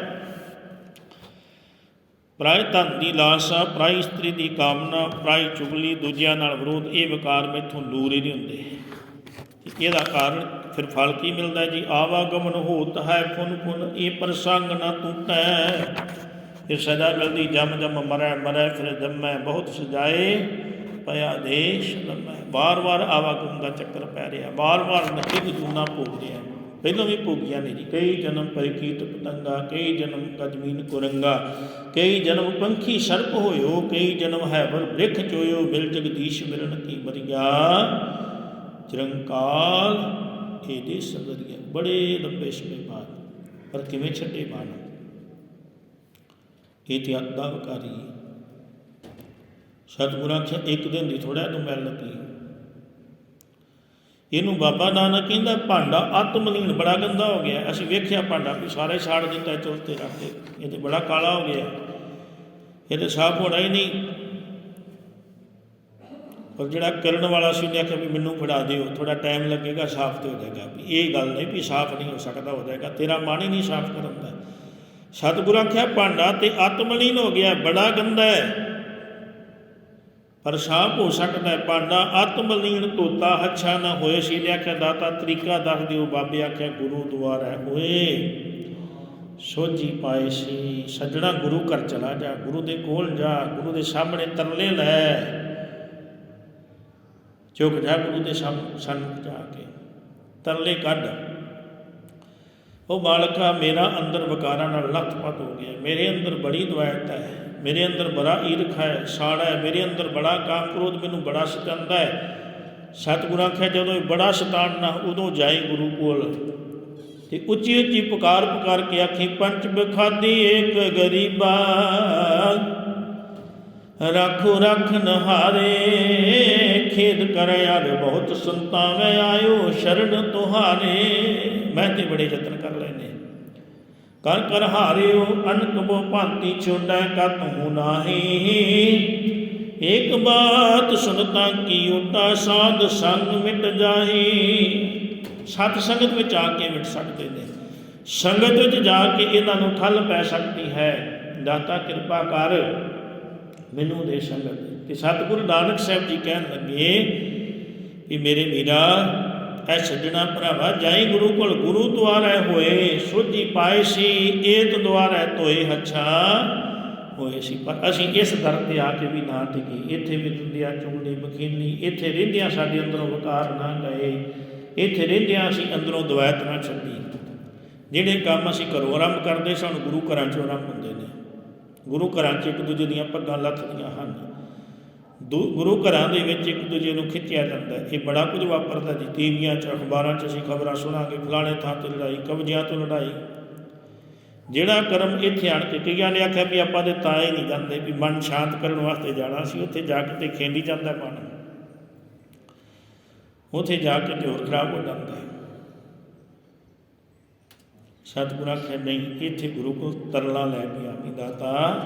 ਪ੍ਰਾਇ ਧਨ ਦੀ ਲਾਲਸਾ ਪ੍ਰਾਇ ਇਸਤਰੀ ਦੀ ਕਾਮਨਾ, ਪ੍ਰਾਇ ਚੁਗਲੀ ਦੂਜਿਆਂ ਨਾਲ ਵਿਰੋਧ, ਇਹ ਵਿਕਾਰ ਮੈਥੋਂ ਦੂਰ ਹੀ ਨਹੀਂ ਹੁੰਦੇ। ਇਹਦਾ ਕਾਰਨ ਫਿਰ ਫਲ ਕੀ ਮਿਲਦਾ ਜੀ? ਆਵਾਗਮਨ ਹੋਤ ਹੈ ਪੁਨ ਪੁਨ, ਇਹ ਪ੍ਰਸੰਗ ਨਾ ਟੁੱਟੈ। ਇਹ ਸਦਾ ਮਿਲਦੀ, ਜਮ ਜਮ ਮਰੈ ਮਰੈ, ਫਿਰ ਜੰਮੈ ਬਹੁਤ ਸਜਾਏ, ਪਿਆ ਦੇਸ਼ ਲੰਮੈ। ਵਾਰ-ਵਾਰ ਆਵਾਗਮਨ ਦਾ ਚੱਕਰ ਪੈ ਰਿਹਾ। ਵਾਰ-ਵਾਰ ਨੱਕੀ ਜੂਨਾ ਭੋਗ ਰਿਹਾ। ਪਹਿਲਾਂ ਵੀ ਭੋਗੀਆਂ ਨੇ ਜੀ। ਕਈ ਜਨਮ ਪਰਿਕੀਤ ਪਤੰਗਾ, ਕਈ ਜਨਮ ਗਜਮੀਨ ਕੁਰੰਗਾ, ਕਈ ਜਨਮ ਪੰਖੀ ਸਰਪ ਹੋਇਓ, ਕਈ ਜਨਮ ਹੈ ਬਰ ਬ੍ਰਿਖ ਚੋਇਓ ਮਿਲ ਜਗਦੀਸ਼ ਮਿਲਣ ਕੀ ਬਰੀਆ ਚਿਰੰਕਾਲ ਇਹਦੇ ਸਗਰੀਆ ਬੜੇ ਲੰਬੇ ਸਮੇਂ ਬਾਅਦ, ਪਰ ਕਿਵੇਂ ਛੱਡੇ ਬਾਣ ਇਹ ਤੇ ਅੱਦਾ ਵਕਾਰੀ ਸਤਿਗੁਰਾਂ ਆਖਿਆ, ਇੱਕ ਦਿਨ ਦੀ ਥੋੜਾ ਨੂੰ ਮੈਲ ਲੱਗੀ। ਇਹਨੂੰ ਬਾਬਾ ਨਾਨਕ ਕਹਿੰਦਾ, ਭਾਂਡਾ ਆਤਮਲੀਨ ਬੜਾ ਗੰਦਾ ਹੋ ਗਿਆ ਅਸੀਂ ਵੇਖਿਆ ਭਾਂਡਾ ਵੀ ਸਾਰੇ ਹੀ ਸਾੜ ਦਿੱਤਾ ਚੁਲਤੇ ਰੱਖ ਕੇ ਇਹ ਤੇ ਬੜਾ ਕਾਲਾ ਹੋ ਗਿਆ ਇਹ ਤੇ ਸਾਫ਼ ਹੋਣਾ ਹੀ ਨਹੀਂ। ਪਰ ਜਿਹੜਾ ਕਰਨ ਵਾਲਾ ਸੀ, ਉਹਨੇ ਆਖਿਆ ਵੀ ਮੈਨੂੰ ਫੜਾ ਦਿਓ ਥੋੜਾ ਟਾਈਮ ਲੱਗੇਗਾ, ਸਾਫ਼ ਤੇ ਹੋ ਜਾਏਗਾ। ਵੀ ਇਹ ਗੱਲ ਨਹੀਂ ਵੀ ਸਾਫ਼ ਨਹੀਂ ਹੋ ਸਕਦਾ, ਹੋ ਜਾਏਗਾ। ਤੇਰਾ ਮਨ ਹੀ ਨਹੀਂ ਸਾਫ਼ ਕਰਨ ਦਾ। ਸਤਿਗੁਰੂ ਆਖਿਆ, ਭਾਂਡਾ ਤੇ ਆਤਮਲੀਨ ਹੋ ਗਿਆ, ਬੜਾ ਗੰਦਾ ਹੈ। ਪਰ ਸਾਫ਼ ਹੋ ਸਕਦਾ ਹੈ। ਭਾਂਡਾ ਆਤਮਲੀਨ ਧੋਤਾ ਹੱਛਾ ਨਾ ਹੋਏ। ਸੀ ਨੇ ਆਖਿਆ, ਦਾਤਾ, ਤਰੀਕਾ ਦੱਸ ਦਿਓ। ਬਾਬੇ ਆਖਿਆ, ਗੁਰੂ ਦੁਆਰਾ ਹੋਏ। ਸੋਝੀ ਪਾਏ ਸੀ। ਸੱਜਣਾ ਗੁਰੂ ਘਰ ਚਲਾ ਜਾ। ਗੁਰੂ ਦੇ ਕੋਲ ਜਾ। ਗੁਰੂ ਦੇ ਸਾਹਮਣੇ ਤਰਲੇ ਲੈ। ਚੁੱਕ ਜਾ ਗੁਰੂ ਦੇ ਸਾਹਮਣੇ ਸੰਨ ਜਾ ਕੇ। ਤਰਲੇ ਕੱਢ। ਉਹ ਮਾਲਕਾ, ਮੇਰਾ ਅੰਦਰ ਵਿਕਾਰਾਂ ਨਾਲ ਲੱਥਪੱਥ ਹੋ ਗਿਆ। ਮੇਰੇ ਅੰਦਰ ਬੜੀ ਦਵਾਇਤ ਹੈ। ਮੇਰੇ ਅੰਦਰ ਬੜਾ ਈਰਖ ਹੈ, ਸਾੜਾ ਹੈ। ਮੇਰੇ ਅੰਦਰ ਬੜਾ ਕਾਮ ਕ੍ਰੋਧ ਮੈਨੂੰ ਬੜਾ ਸਤਾਉਂਦਾ ਹੈ। ਸਤਿਗੁਰਾਂ ਆਖਿਆ, ਜਦੋਂ ਇਹ ਬੜਾ ਸਤਾੜਨਾ ਉਦੋਂ ਜਾਈ ਗੁਰੂ ਕੋਲ। ਤੇ ਉੱਚੀ ਉੱਚੀ ਪੁਕਾਰ ਪੁਕਾਰ ਕੇ ਆਖੀ ਪੰਚ ਬਖਾਦੀ ਏਕ ਗਰੀਬਾ, ਰੱਖੋ ਰੱਖ ਨਹਾਰੇ ਖੇਦ ਕਰ ਯਾਰ ਬਹੁਤ ਸੰਤਾਂ ਆਇਓ ਸ਼ਰਨ ਤੁਹਾਰੇ। ਮੈਂ ਤੇ ਬੜੇ ਯਤਨ ਕਰ ਲੈਨੇ। ਕਰ ਕਰ ਹਾਰਿਓ, ਅਨਕ ਬੋ ਭਾਂਤੀ ਛੋਡਾ ਕਾ ਤੂੰ ਨਾਹੀ। ਇੱਕ ਬਾਤ ਸੁਨਤਾ ਕੀ ਉਤਾ ਸਾਧ ਸੰਗ ਮਿਟ ਜਾਹੀ। ਸਤ ਸੰਗਤ ਵਿੱਚ ਆ ਕੇ ਮਿਟ ਸਕਦੇ ਨੇ। ਸੰਗਤ ਵਿੱਚ ਜਾ ਕੇ ਇਹਨਾਂ ਨੂੰ ਠੱਲ ਪੈ ਸਕਦੀ ਹੈ। ਦਾਤਾ ਕਿਰਪਾ ਕਰ, ਮੈਨੂੰ ਦੇ ਸੰਗਤ। ਤੇ ਸਤਿਗੁਰੂ ਨਾਨਕ ਸਾਹਿਬ ਜੀ ਕਹਿਣ ਲੱਗੇ ਵੀ ਮੇਰੇ ਵੀਰਾ ਐ ਛੱਡਣਾ ਭਰਾਵਾ, ਜਾਈ ਗੁਰੂ ਕੋਲ, ਗੁਰੂ ਦੁਆਰਾ ਹੋਏ, ਸੋਝੀ ਪਾਏ ਸੀ, ਏਤ ਦੁਆਰਾ ਧੋਏ, ਹੱਛਾ ਹੋਏ ਸੀ। ਪਰ ਅਸੀਂ ਇਸ ਦਰ ਤੇ ਆ ਕੇ ਵੀ ਨਾ ਟਿਕੀ। ਇੱਥੇ ਵੀ ਦੁੰਦਿਆ ਚੁਗਲੀ ਬਖੀਲੀ ਇੱਥੇ ਰਹਿੰਦਿਆਂ ਸਾਡੇ ਅੰਦਰੋਂ ਵਕਾਰ ਨਾ ਗਏ। ਇੱਥੇ ਰਹਿੰਦਿਆਂ ਅਸੀਂ ਅੰਦਰੋਂ ਦਵਾਇਤ ਨਾ ਛੱਡੀ। ਜਿਹੜੇ ਕੰਮ ਅਸੀਂ ਘਰੋਂ ਆਰੰਭ ਕਰਦੇ ਸਾਨੂੰ, ਗੁਰੂ ਘਰਾਂ ਚੋਂ ਆਰੰਭ ਹੁੰਦੇ ਨੇ। ਗੁਰੂ ਘਰਾਂ 'ਚ ਇੱਕ ਦੂਜੇ ਦੀਆਂ ਪੱਗਾਂ ਲੱਥਦੀਆਂ ਹਨ। ਗੁਰੂ ਘਰਾਂ ਦੇ ਵਿੱਚ ਇੱਕ ਦੂਜੇ ਨੂੰ ਖਿੱਚਿਆ ਜਾਂਦਾ ਇਹ ਬੜਾ ਕੁਝ ਵਾਪਰਦਾ ਜੀ। ਟੀਵੀਆਂ 'ਚ, ਅਖਬਾਰਾਂ 'ਚ ਅਸੀਂ ਖਬਰਾਂ ਸੁਣਾਂਗੇ। ਫਲਾਣੇ ਥਾਂ ਤੇ ਲੜਾਈ, ਕਬਜ਼ਿਆਂ ਤੋਂ ਲੜਾਈ। ਜਿਹੜਾ ਕਰਮ ਇੱਥੇ ਆਣ ਕੇ ਕਈਆਂ ਨੇ ਆਖਿਆ ਵੀ ਆਪਾਂ ਦੇ ਤਾਂ ਹੀ ਨਹੀਂ ਜਾਂਦੇ ਵੀ ਮਨ ਸ਼ਾਂਤ ਕਰਨ ਵਾਸਤੇ ਜਾਣਾ। ਸੀ ਉੱਥੇ ਜਾ ਕੇ ਤੇ ਖੇਡੀ ਜਾਂਦਾ ਮਨ। ਉੱਥੇ ਜਾ ਕੇ ਤੇ ਹੋਰ ਖਰਾਬ ਹੋ ਜਾਂਦਾ ਹੈ। ਸਤਿਗੁਰਾਂ ਆਖਿਆ, ਨਹੀਂ, ਇੱਥੇ ਗੁਰੂ ਕੋਲ ਤਰਲਾ ਲੈ ਕੇ ਆਵੀਂ ਦਾਤਾ।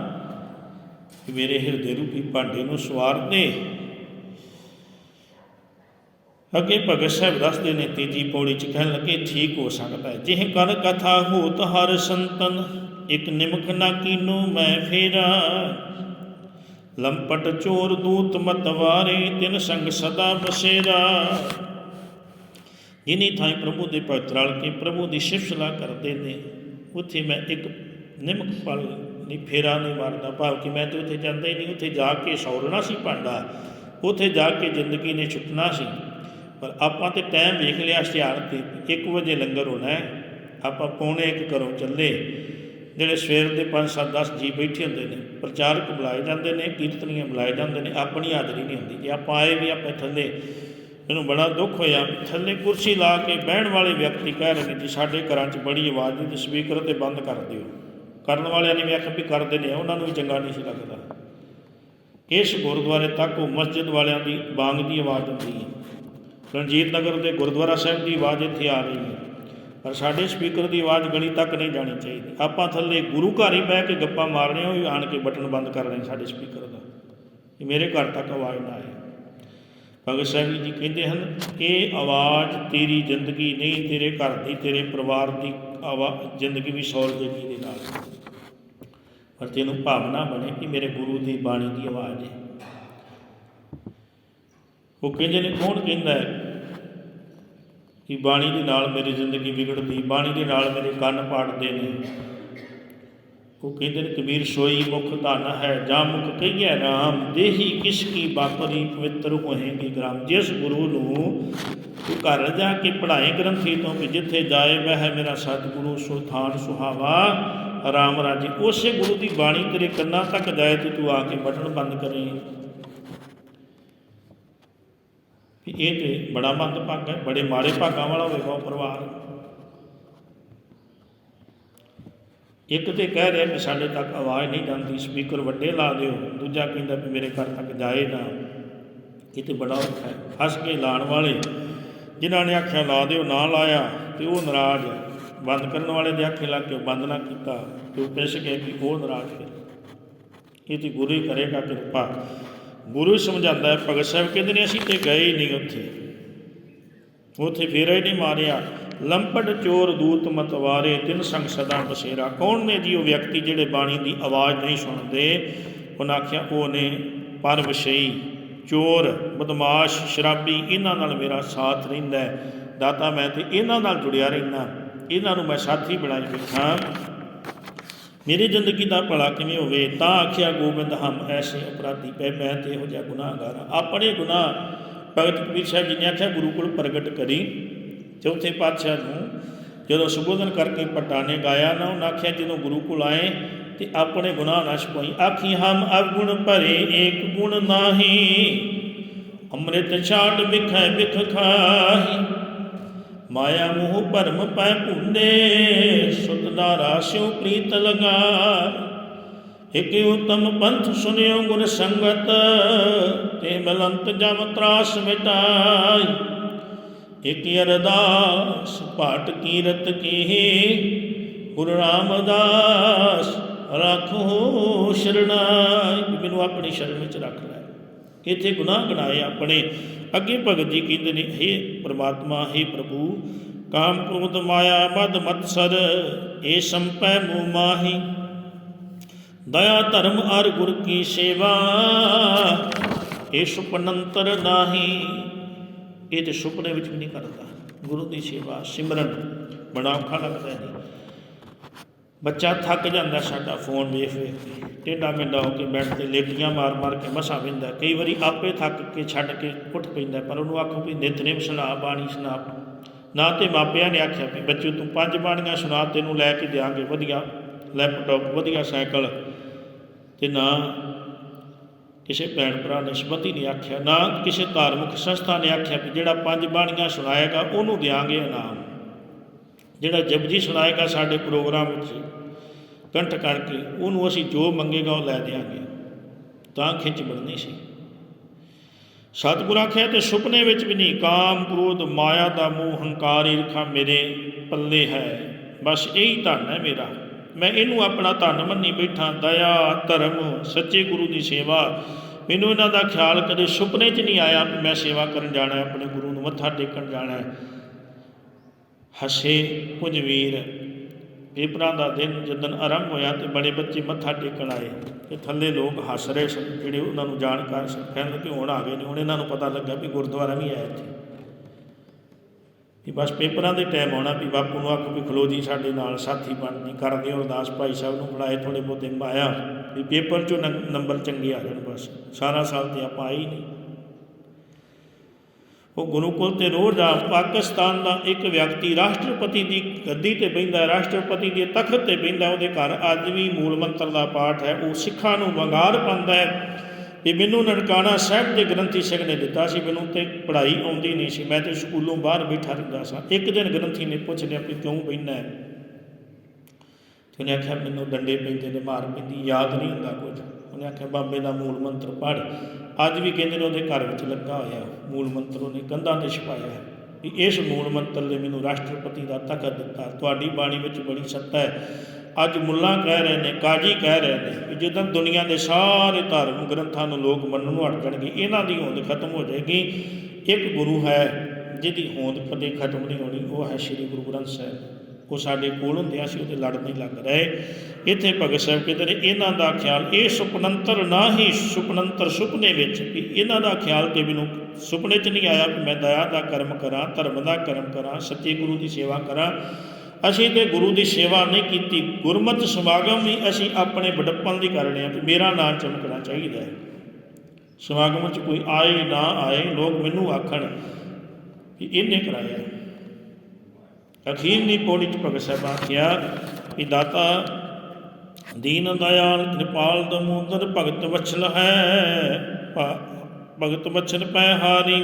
ਕਿ ਮੇਰੇ ਹਿਰਦੇ ਰੂਪੀ ਭਾਂਡੇ ਨੂੰ ਸਵਾਰ ਦੇ ਅੱਗੇ ਭਗਤ ਸਾਹਿਬ ਦੱਸਦੇ ਨੇ, ਤੀਜੀ ਪੌੜੀ ਚ ਕਹਿਣ ਲੱਗੇ, ਠੀਕ ਹੋ ਸਕਦਾ ਜਿਹ ਕਰ ਕਥਾ ਹੋਤ ਹਰ ਸੰਤਨ, ਇਕ ਨਿਮਖ ਨਾ ਕੀਨੋ ਮੈਂ ਫੇਰਾ। ਲੰਪਟ ਚੋਰ ਦੂਤ ਮਤਵਾਰੇ ਤਿਨ ਸੰਗ ਸਦਾ ਬਸੇਰਾ। ਜਿਨੀ ਥਾਈ ਪ੍ਰਭੂ ਦੇ ਭਗਤ ਰਲ ਕੇ ਪ੍ਰਭੂ ਦੀ ਸਿਫਤਲਾ ਕਰਦੇ ਨੇ, ਉੱਥੇ ਮੈਂ ਇੱਕ ਨਿਮਕ ਪਲ ਨਹੀਂ, ਫੇਰਾ ਨਹੀਂ ਮਾਰਦਾ। ਭਾਵ ਕਿ ਮੈਂ ਤੇ ਉੱਥੇ ਜਾਂਦਾ ਹੀ ਨਹੀਂ। ਉੱਥੇ ਜਾ ਕੇ ਸੌਰਣਾ ਸੀ ਭਾਂਡਾ। ਉੱਥੇ ਜਾ ਕੇ ਜ਼ਿੰਦਗੀ ਨੇ ਛੁੱਟਣਾ ਸੀ। ਪਰ ਆਪਾਂ ਤੇ ਟਾਈਮ ਵੇਖ ਲਿਆ ਇਸ਼ਤਿਹਾਰ ਤੇ 1 ਵਜੇ ਲੰਗਰ ਹੋਣਾ ਹੈ। ਆਪਾਂ ਪੌਣੇ ਇੱਕ ਘਰੋਂ ਚੱਲੇ। ਜਿਹੜੇ ਸਵੇਰ ਦੇ 5 7 10 ਜੀ ਬੈਠੇ ਹੁੰਦੇ ਨੇ, ਪ੍ਰਚਾਰਕ ਬੁਲਾਏ ਜਾਂਦੇ ਨੇ, ਕੀਰਤਨੀਆਂ ਬੁਲਾਏ ਜਾਂਦੇ ਨੇ, ਆਪਣੀ ਹਾਜ਼ਰੀ ਨਹੀਂ ਹੁੰਦੀ। ਜੇ ਆਪਾਂ ਆਏ ਵੀ ਆਪਾਂ ਥੱਲੇ, ਮੈਨੂੰ ਬੜਾ ਦੁੱਖ ਹੋਇਆ ਥੱਲੇ ਕੁਰਸੀ ਲਾ ਕੇ ਬਹਿਣ ਵਾਲੇ ਵਿਅਕਤੀ ਕਹਿ ਰਹੇ ਨੇ ਜੀ, ਸਾਡੇ ਘਰਾਂ 'ਚ ਬੜੀ ਆਵਾਜ਼ ਹੈ, ਤੇ ਸਪੀਕਰ ਤੇ ਬੰਦ ਕਰ ਦਿਓ। ਕਰਨ ਵਾਲਿਆਂ ਨੇ ਵੀ ਆਖਿਆ ਵੀ ਕਰਦੇ ਨੇ, ਉਹਨਾਂ ਨੂੰ ਵੀ ਚੰਗਾ ਨਹੀਂ ਸੀ ਲੱਗਦਾ। ਇਸ ਗੁਰਦੁਆਰੇ ਤੱਕ ਉਹ ਮਸਜਿਦ ਵਾਲਿਆਂ ਦੀ ਬਾਂਗ ਦੀ ਆਵਾਜ਼ ਹੁੰਦੀ ਹੈ? ਰਣਜੀਤ ਨਗਰ ਦੇ ਗੁਰਦੁਆਰਾ ਸਾਹਿਬ ਦੀ ਆਵਾਜ਼ ਇੱਥੇ ਆ ਰਹੀ ਹੈ। ਪਰ ਸਾਡੇ ਸਪੀਕਰ ਦੀ ਆਵਾਜ਼ ਗਲੀ ਤੱਕ ਨਹੀਂ ਜਾਣੀ ਚਾਹੀਦੀ। ਆਪਾਂ ਥੱਲੇ ਗੁਰੂ ਘਰ ਹੀ ਬਹਿ ਕੇ ਗੱਪਾਂ ਮਾਰ ਰਹੇ ਹਾਂ, ਉਹ ਵੀ ਆਣ ਕੇ ਬਟਨ ਬੰਦ ਕਰ ਰਹੇ ਸਾਡੇ ਸਪੀਕਰ ਦਾ। ਕਿ ਮੇਰੇ ਘਰ ਤੱਕ ਆਵਾਜ਼ ਨਾ ਆਏ। ਭਗਤ ਸਾਹਿਬ ਜੀ ਕਹਿੰਦੇ ਹਨ, ਇਹ ਆਵਾਜ਼ ਤੇਰੀ ਜ਼ਿੰਦਗੀ ਨਹੀਂ, ਤੇਰੇ ਘਰ ਦੀ, ਤੇਰੇ ਪਰਿਵਾਰ ਦੀ ਆਵਾਜ਼ ਜ਼ਿੰਦਗੀ ਵੀ ਸੌਲ ਦੇ ਨਾਲ। ਪਰ ਤੈਨੂੰ ਭਾਵਨਾ ਬਣੇ ਕਿ ਮੇਰੇ ਗੁਰੂ ਦੀ ਬਾਣੀ ਦੀ ਆਵਾਜ਼ ਹੈ। ਉਹ ਕਹਿੰਦੇ ਨੇ, ਕੌਣ ਕਹਿੰਦਾ ਹੈ ਕਿ ਬਾਣੀ ਦੇ ਨਾਲ ਮੇਰੀ ਜ਼ਿੰਦਗੀ ਵਿਗੜਦੀ, ਬਾਣੀ ਦੇ ਨਾਲ ਮੇਰੇ ਕੰਨ ਪਾੜਦੇ ਨੇ? ਉਹ ਕਹਿੰਦੇ ਨੇ, ਕਬੀਰ ਸੋਈ ਮੁਖ ਧਨ ਹੈ, ਜਾਂ ਮੁਖ ਕਹੀਏ ਰਾਮ, ਦੇਹੀ ਕਿਸ ਕੀ ਬਾਪਰੀ ਪਵਿੱਤਰ ਹੋਏਗੀ ਗ੍ਰਾਮ, ਜਿਸ ਗੁਰੂ ਨੂੰ ਤੂੰ ਘਰ ਜਾ ਕੇ ਪੜ੍ਹਾਏ ਗ੍ਰੰਥੀ ਤੋਂ ਕਿ ਜਿੱਥੇ ਜਾਏ ਵਹਿ ਮੇਰਾ ਸਤਿਗੁਰੂ ਸੁਥਾਨ ਸੁਹਾਵਾ, ਰਾਮ ਰਾਜੀ। ਉਸੇ ਗੁਰੂ ਦੀ ਬਾਣੀ ਤੇਰੇ ਕੰਨਾਂ ਤੱਕ ਜਾਏ ਤੇ ਤੂੰ ਆ ਕੇ ਬਟਨ ਬੰਦ ਕਰੇ। ਇਹ ਤੇ ਬੜਾ ਮੰਦ ਭਾਗ ਹੈ, ਬੜੇ ਮਾੜੇ ਭਾਗਾਂ ਵਾਲਾ ਹੋਵੇਗਾ ਉਹ ਪਰਿਵਾਰ। ਇੱਕ ਤੇ ਕਹਿ ਰਿਹਾ ਕਿ ਸਾਡੇ ਤੱਕ ਆਵਾਜ਼ ਨਹੀਂ ਜਾਂਦੀ, ਸਪੀਕਰ ਵੱਡੇ ਲਾ ਦਿਓ। ਦੂਜਾ ਕਹਿੰਦਾ ਵੀ ਮੇਰੇ ਘਰ ਤੱਕ ਜਾਏ ਨਾ। ਇਹ ਤੇ ਬੜਾ ਔਖਾ ਹੈ। ਫਸ ਕੇ ਲਾਣ ਵਾਲੇ। ਜਿਨ੍ਹਾਂ ਨੇ ਆਖਿਆ, ਲਾ ਦਿਓ, ਨਾ ਲਾਇਆ, ਤੇ ਉਹ ਨਾਰਾਜ਼ ਬੰਦ ਕਰਨ ਵਾਲੇ ਦੇ ਆਖੇ ਲੱਗ ਕੇ ਬੰਦ ਨਾ ਕੀਤਾ, ਤੇ ਉਹ ਪਿਸ ਗਏ ਕਿ ਉਹ ਨਾਰਾਜ਼ ਫਿਰ ਇਹ ਤੇ ਗੁਰੂ ਹੀ ਕਰੇਗਾ ਕਿਰਪਾ। ਗੁਰੂ ਸਮਝਾਉਂਦਾ ਹੈ, ਭਗਤ ਸਾਹਿਬ ਕਹਿੰਦੇ ਨੇ, ਅਸੀਂ ਤੇ ਗਏ ਹੀ ਨਹੀਂ ਉੱਥੇ। ਉੱਥੇ ਫੇਰਾ ਹੀ ਨਹੀਂ ਮਾਰਿਆ। ਲੰਪਟ ਚੋਰ ਦੂਤ ਮਤਵਾਰੇ, ਤਿੰਨ ਸੰਗ ਸਦਾ ਬਸੇਰਾ। ਕੌਣ ਨੇ ਜੀ ਉਹ ਵਿਅਕਤੀ ਜਿਹੜੇ ਬਾਣੀ ਦੀ ਆਵਾਜ਼ ਨਹੀਂ ਸੁਣਦੇ? ਉਹਨਾਂ ਆਖਿਆ, ਉਹ ਨੇ ਪਰ ਵਿਸ਼ਈ ਚੋਰ, ਬਦਮਾਸ਼, ਸ਼ਰਾਬੀ, ਇਹਨਾਂ ਨਾਲ ਮੇਰਾ ਸਾਥ ਰਹਿੰਦਾ ਹੈ। ਦਾਤਾ, ਮੈਂ ਤੇ ਇਹਨਾਂ ਨਾਲ ਜੁੜਿਆ ਰਹਿਣਾ ਇਹਨਾਂ ਨੂੰ ਮੈਂ ਸਾਥੀ ਬਣਾਈ ਬੈਠਾ ਮੇਰੀ ਜ਼ਿੰਦਗੀ ਦਾ ਭਲਾ ਕਿਵੇਂ ਹੋਵੇ, ਤਾਂ ਆਖਿਆ ਗੋਬਿੰਦ, ਹਮ ਐਸੇ ਅਪਰਾਧੀ ਪੈ, ਮੈਂ ਤੇ ਇਹੋ ਜਿਹਾ ਗੁਨਾਹਗਾਰ ਹਾਂ। ਆਪਣੇ ਗੁਨਾਹ ਭਗਤ ਕਬੀਰ ਸਾਹਿਬ ਜੀ ਨੇ ਆਖਿਆ, ਗੁਰੂ ਕੋਲ ਪ੍ਰਗਟ ਕਰੀ। ਚੌਥੇ ਪਾਤਸ਼ਾਹ ਨੂੰ ਜਦੋਂ ਸੁਬੋਧਨ ਕਰਕੇ ਪਟਾਣੇ ਗਾਇਆ ਨਾ, ਉਹਨਾਂ ਆਖਿਆ, ਜਦੋਂ ਗੁਰੂ ਕੋਲ ਆਏ ਤੇ ਆਪਣੇ ਗੁਨਾਹ ਨਾ ਛਪਾਈ ਆਖੀ, ਹਮ ਅਗੁਣ ਭਰੇ ਏਕ ਗੁਣ ਨਾਹੀ, ਅੰਮ੍ਰਿਤ ਛਾਟ ਵਿਖੈ ਵਿਖ ਖਾਹੀ। ਮਾਇਆ ਮੋਹ ਭਰਮ ਪੈ ਭੁੰਡੇ, ਸੁਤ ਦਾ ਰਾਸਿਓ ਪ੍ਰੀਤ ਲਗਾ ਇਕ ਉਤਮ ਪੰਥ ਸੁਨਿਓ ਗੁਰ ਸੰਗਤ, ਤੇ ਮਲੰਤ ਜਮ ਤਰਾਸ ਮਿਟਾਈ ਇਕ ਅਰਦਾਸ ਪਾਟ ਕੀਰਤ ਕੀ ਗੁਰੂ ਰਾਮਦਾਸ ਰੱਖੋ ਸ਼ਰਣਾਈ ਵੀ ਮੈਨੂੰ ਆਪਣੀ ਸ਼ਰਨ ਵਿੱਚ ਰੱਖ ਲੈ। ਇੱਥੇ ਗੁਨਾਹ ਗਣਾਏ ਆਪਣੇ। ਅੱਗੇ ਭਗਤ ਜੀ ਕਹਿੰਦੇ ਨੇ हे ਪ੍ਰਮਾਤਮਾ हे ਪ੍ਰਭੂ, ਕਾਮ ਕ੍ਰੋਧ ਮਾਇਆ, ਮਦ ਮਤਸਰ ਏ ਸੰਪੈ ਮੂ ਮਾਹੀ। ਦਇਆ ਧਰਮ ਅਰ ਗੁਰ ਕੀ ਸੇਵਾ, ਇਹ ਸੁਪਨੰਤਰ ਨਾਹੀ। ਇਹ ਤੇ ਸੁਪਨੇ ਵਿੱਚ ਵੀ ਨਹੀਂ ਕਰਦਾ। ਗੁਰੂ ਦੀ ਸੇਵਾ, ਸਿਮਰਨ। ਬੜਾ ਔਖਾ ਲੱਗਦਾ ਹੈ ਬੱਚਾ ਥੱਕ ਜਾਂਦਾ ਸਾਡਾ ਫੋਨ ਵੇਖ ਵੇਖ ਕੇ, ਟੇਢਾ ਮੇਢਾ ਹੋ ਕੇ ਬੈੱਡ ਤੇ ਲੇਟੀਆਂ ਮਾਰ ਮਾਰ ਕੇ ਮਸਾ ਵਿੰਦਾ, ਕਈ ਵਾਰੀ ਆਪੇ ਥੱਕ ਕੇ ਛੱਡ ਕੇ ਉੱਠ ਪੈਂਦਾ, ਪਰ ਉਹਨੂੰ ਆਖੋ ਵੀ ਨਿਤਨੇਮ ਸੁਣਾ, ਬਾਣੀ ਸੁਣਾ। ਨਾ ਤੇ ਮਾਪਿਆਂ ਨੇ ਆਖਿਆ ਵੀ ਬੱਚੂ ਤੂੰ ਪੰਜ ਬਾਣੀਆਂ ਸੁਣਾ, ਤੈਨੂੰ ਲੈ ਕੇ ਦਿਆਂਗੇ, ਵਧੀਆ। ਲੈਪਟਾਪ, ਵਧੀਆ ਸਾਈਕਲ। ਤੇ ਨਾ ਕਿਸੇ ਭੈਣ ਭਰਾ ਨੇ ਸੰਬੰਧੀ ਨੇ ਆਖਿਆ, ਨਾ ਕਿਸੇ ਧਾਰਮਿਕ ਸੰਸਥਾ ਨੇ ਆਖਿਆ ਵੀ ਜਿਹੜਾ ਪੰਜ ਬਾਣੀਆਂ ਸੁਣਾਏਗਾ ਉਹਨੂੰ ਦਿਆਂਗੇ ਇਨਾਮ। ਜਿਹੜਾ ਜਪਜੀ ਸੁਣਾਏਗਾ ਸਾਡੇ ਪ੍ਰੋਗਰਾਮ ਵਿੱਚ ਕੰਠ ਕਰਕੇ ਉਹਨੂੰ ਅਸੀਂ ਜੋ ਮੰਗੇਗਾ ਉਹ ਲੈ ਦੇਾਂਗੇ ਤਾਂ ਖਿੱਚ ਬਣਨੀ ਸੀ। ਸਤਿਗੁਰ ਆਖਿਆ, ਤੇ ਸੁਪਨੇ ਵਿੱਚ ਵੀ ਨਹੀਂ, ਕਾਮ ਕ੍ਰੋਧ, ਮਾਇਆ ਦਾ ਮੋਹ, ਹੰਕਾਰ, ਈਰਖਾ ਮੇਰੇ ਪੱਲੇ ਹੈ। ਬਸ ਇਹੀ ਧਨ ਹੈ ਮੇਰਾ। ਮੈਂ ਇਹਨੂੰ ਆਪਣਾ ਧਨ ਮੰਨੀ ਬੈਠਾ, ਦਇਆ, ਧਰਮ, ਸੱਚੇ ਗੁਰੂ ਦੀ ਸੇਵਾ। ਮੈਨੂੰ ਇਹਨਾਂ ਦਾ ਖਿਆਲ ਕਦੇ ਸੁਪਨੇ 'ਚ ਨਹੀਂ ਆਇਆ ਵੀ ਮੈਂ ਸੇਵਾ ਕਰਨ ਜਾਣਾ ਆਪਣੇ ਗੁਰੂ ਨੂੰ ਮੱਥਾ ਟੇਕਣ ਜਾਣਾ ਹੱਸੇ, ਕੁਝ ਵੀਰ ਪੇਪਰਾਂ ਦਾ ਦਿਨ ਜਦੋਂ ਆਰੰਭ ਹੋਇਆ ਤੇ ਬੜੇ ਬੱਚੇ ਮੱਥਾ ਟੇਕਣ ਆਏ ਤੇ ਥੱਲੇ ਲੋਕ ਹੱਸ ਰਹੇ ਸਨ, ਜਿਹੜੇ ਉਹਨਾਂ ਨੂੰ ਜਾਣਕਾਰ ਸਨ ਕਹਿੰਦੇ ਕਿ ਹੁਣ ਆ ਗਏ ਨੇ, ਹੁਣ ਇਹਨਾਂ ਨੂੰ ਪਤਾ ਲੱਗਾ ਵੀ ਗੁਰਦੁਆਰਾ ਵੀ ਆਇਆ ਇੱਥੇ। ਵੀ ਬਸ ਪੇਪਰਾਂ ਦੇ ਟਾਈਮ ਆਉਣਾ, ਵੀ ਬਾਪੂ ਨੂੰ ਆਖ ਵੀ ਖਲੋ ਜੀ ਸਾਡੇ ਨਾਲ, ਸਾਥੀ ਬਣਨੀ ਕਰਦੇ ਹੋ ਅਰਦਾਸ, ਭਾਈ ਸਾਹਿਬ ਨੂੰ ਬੁਲਾਏ ਥੋੜੇ ਬਹੁਤੇ ਮਾਇਆ, ਵੀ ਪੇਪਰ 'ਚੋਂ ਨੰਬਰ ਚੰਗੇ ਆ ਜਾਣ ਬਸ, ਸਾਰਾ ਸਾਲ ਤੇ ਆਪਾਂ ਆਏ ਨਹੀਂ। ਉਹ ਗੁਰੂਕੁਲ ਤੇ ਰੋਜ਼ ਆ, ਪਾਕਿਸਤਾਨ ਦਾ ਇੱਕ ਵਿਅਕਤੀ ਰਾਸ਼ਟਰਪਤੀ ਦੀ ਗੱਦੀ ਤੇ ਬਹਿੰਦਾ ਰਾਸ਼ਟਰਪਤੀ ਦੇ ਤਖਤ ਤੇ ਬਹਿੰਦਾ ਉਹਦੇ ਘਰ ਅੱਜ ਵੀ ਮੂਲ ਮੰਤਰ ਦਾ ਪਾਠ ਹੈ, ਉਹ ਸਿੱਖਾਂ ਨੂੰ ਵੰਗਾਰ ਪਾਉਂਦਾ ਹੈ। ਵੀ ਮੈਨੂੰ ਨਨਕਾਣਾ ਸਾਹਿਬ ਦੇ ਗ੍ਰੰਥੀ ਸਿੰਘ ਨੇ ਦਿੱਤਾ ਸੀ, ਮੈਨੂੰ ਤੇ ਪੜ੍ਹਾਈ ਆਉਂਦੀ ਨਹੀਂ ਸੀ, ਮੈਂ ਤੇ ਸਕੂਲੋਂ ਬਾਹਰ ਬੈਠਾ ਰਹਿੰਦਾ ਸਾਂ। ਇੱਕ ਦਿਨ ਗ੍ਰੰਥੀ ਨੇ ਪੁੱਛ ਲਿਆ ਵੀ ਕਿਉਂ ਬਹਿੰਦਾ ਹੈ? ਤੇ ਉਹਨੇ ਆਖਿਆ, ਮੈਨੂੰ ਡੰਡੇ ਪੈਂਦੇ ਨੇ, ਮਾਰ ਪੈਂਦੀ, ਯਾਦ ਨਹੀਂ ਹੁੰਦਾ ਕੁਝ। ਉਹਨੇ ਆਖਿਆ, ਬਾਬੇ ਦਾ ਮੂਲ ਮੰਤਰ ਪੜ੍ਹ। ਅੱਜ ਵੀ ਕਹਿੰਦੇ ਨੇ ਉਹਦੇ ਘਰ ਵਿੱਚ ਲੱਗਾ ਹੋਇਆ ਮੂਲ ਮੰਤਰ ਉਹਨੇ ਕੰਧਾਂ ਤੇ ਛਪਾਇਆ ਹੈ ਵੀ ਇਸ ਮੂਲ ਮੰਤਰ ਨੇ ਮੈਨੂੰ ਰਾਸ਼ਟਰਪਤੀ ਦਾ ਤਖਤ ਦਿੱਤਾ, ਤੁਹਾਡੀ ਬਾਣੀ ਵਿੱਚ ਬੜੀ ਸੱਤਾ ਹੈ। ਅੱਜ ਮੁੱਲਾ ਕਹਿ ਰਹੇ ਨੇ, ਕਾਜੀ ਕਹਿ ਰਹੇ ਨੇ ਕਿ ਜਦੋਂ ਦੁਨੀਆ ਦੇ ਸਾਰੇ ਧਾਰਮਿਕ ਗ੍ਰੰਥਾਂ ਨੂੰ ਲੋਕ ਮੰਨਣ ਨੂੰ ਹਟ ਜਾਣਗੇ ਇਹਨਾਂ ਦੀ ਹੋਂਦ ਖਤਮ ਹੋ ਜਾਏਗੀ। ਇੱਕ ਗੁਰੂ ਹੈ ਜਿਹਦੀ ਹੋਂਦ ਕਦੇ ਖਤਮ ਨਹੀਂ ਹੋਣੀ, ਉਹ ਹੈ ਸ੍ਰੀ ਗੁਰੂ ਗ੍ਰੰਥ ਸਾਹਿਬ। ਉਹ ਸਾਡੇ ਕੋਲ ਹੁੰਦੇ ਅਸੀਂ ਉਹਦੇ ਲੜ ਨਹੀਂ ਲੱਗ ਰਹੇ। ਇੱਥੇ ਭਗਤ ਸਾਹਿਬ ਕਹਿੰਦੇ ਨੇ, ਇਹਨਾਂ ਦਾ ਖਿਆਲ, ਇਹ ਸੁਪਨੰਤਰ ਨਾ ਹੀ ਸੁਪਨੰਤਰ ਸੁਪਨੇ ਵਿੱਚ ਵੀ ਇਹਨਾਂ ਦਾ ਖਿਆਲ ਤੇ ਮੈਨੂੰ ਸੁਪਨੇ 'ਚ ਨਹੀਂ ਆਇਆ ਵੀ ਮੈਂ ਦਇਆ ਦਾ ਕਰਮ ਕਰਾਂ, ਧਰਮ ਦਾ ਕਰਮ ਕਰਾਂ, ਸੱਚੇ ਗੁਰੂ ਦੀ ਸੇਵਾ ਕਰਾਂ। ਅਸੀਂ ਤੇ ਗੁਰੂ ਦੀ ਸੇਵਾ ਨਹੀਂ ਕੀਤੀ, ਗੁਰਮਤਿ ਸਮਾਗਮ ਵੀ ਅਸੀਂ ਆਪਣੇ ਵਡੱਪਨ ਦੀ ਕਰ ਰਹੇ ਹਾਂ ਵੀ ਮੇਰਾ ਨਾਂ ਚਮਕਣਾ ਚਾਹੀਦਾ ਹੈ। ਸਮਾਗਮ 'ਚ ਕੋਈ ਆਏ ਨਾ ਆਏ, ਲੋਕ ਮੈਨੂੰ ਆਖਣ ਕਿ ਇਹਨੇ ਕਰਾਇਆ। ਅਖੀਰਲੀ ਪੌੜੀ ਚ ਭਗਤ ਸਾਹਿਬ ਆਖਿਆ ਕਿ ਦਾਤਾ ਦੀਨ ਦਇਆਲ ਕਿਰਪਾਲ ਦਮੋਦਰ ਭਗਤ ਵਛਲ ਹੈ ਭਗਤ ਵਛਲ ਪੈ ਹਾਰੀ।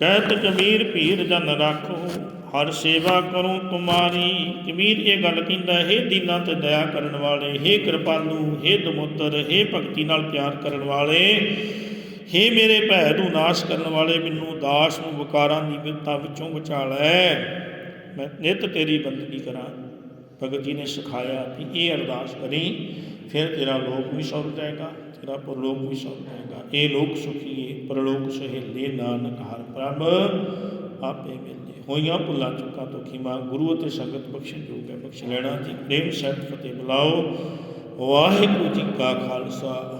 ਕਹਿਤ ਕਬੀਰ ਪੀਰ ਜਨ ਰਾਖੋ, ਹਰ ਸੇਵਾ ਕਰੂੰ ਤੁਮਾਰੀ। ਕਬੀਰ ਇਹ ਗੱਲ ਕਹਿੰਦਾ, ਹੈ ਦਿਲਾਂ ਤੇ ਦਇਆ ਕਰਨ ਵਾਲੇ, ਹੈ ਕਿਰਪਾਲੂ, ਹੈ ਦਮੋਦਰ ਹੈ ਭਗਤੀ ਨਾਲ ਪਿਆਰ ਕਰਨ ਵਾਲੇ, ਹੇ ਮੇਰੇ ਭੈ ਨੂੰ ਨਾਸ਼ ਕਰਨ ਵਾਲੇ, ਮੈਨੂੰ ਦਾਸ ਨੂੰ ਵਕਾਰਾਂ ਦੀ ਬਿਪਤਾ ਵਿੱਚੋਂ ਬਚਾ ਲੈ। ਮੈਂ ਨਿਤ ਤੇਰੀ ਬੰਦਗੀ ਕਰਾਂ। ਭਗਤ ਜੀ ਨੇ ਸਿਖਾਇਆ ਕਿ ਇਹ ਅਰਦਾਸ ਕਰੀ, ਫਿਰ ਤੇਰਾ ਲੋਕ ਵੀ ਸੌਰ ਜਾਏਗਾ, ਤੇਰਾ ਪਰਲੋਕ ਵੀ ਸੌਰ ਜਾਏਗਾ। ਇਹ ਲੋਕ ਸੁਖੀਏ ਪਰਲੋਕ ਸਹੇਲੇ ਨਾਨਕ ਹਰ ਪ੍ਰਭ ਆਪੇ ਮਿਲਦੇ। ਹੋਈਆਂ ਭੁੱਲਾਂ ਚੁੱਕਾਂ ਤੋਂ ਖਿਮਾ, ਗੁਰੂ ਅਤੇ ਸੰਗਤ ਬਖਸ਼ਣ ਜੋਗ ਹੈ। ਬਖਸ਼ ਲੈਣਾ ਜੀ, ਪ੍ਰੇਮ ਸਹਿਤ ਫਤਿਹ ਬੁਲਾਓ। ਵਾਹਿਗੁਰੂ ਜੀ ਕਾ ਖਾਲਸਾ।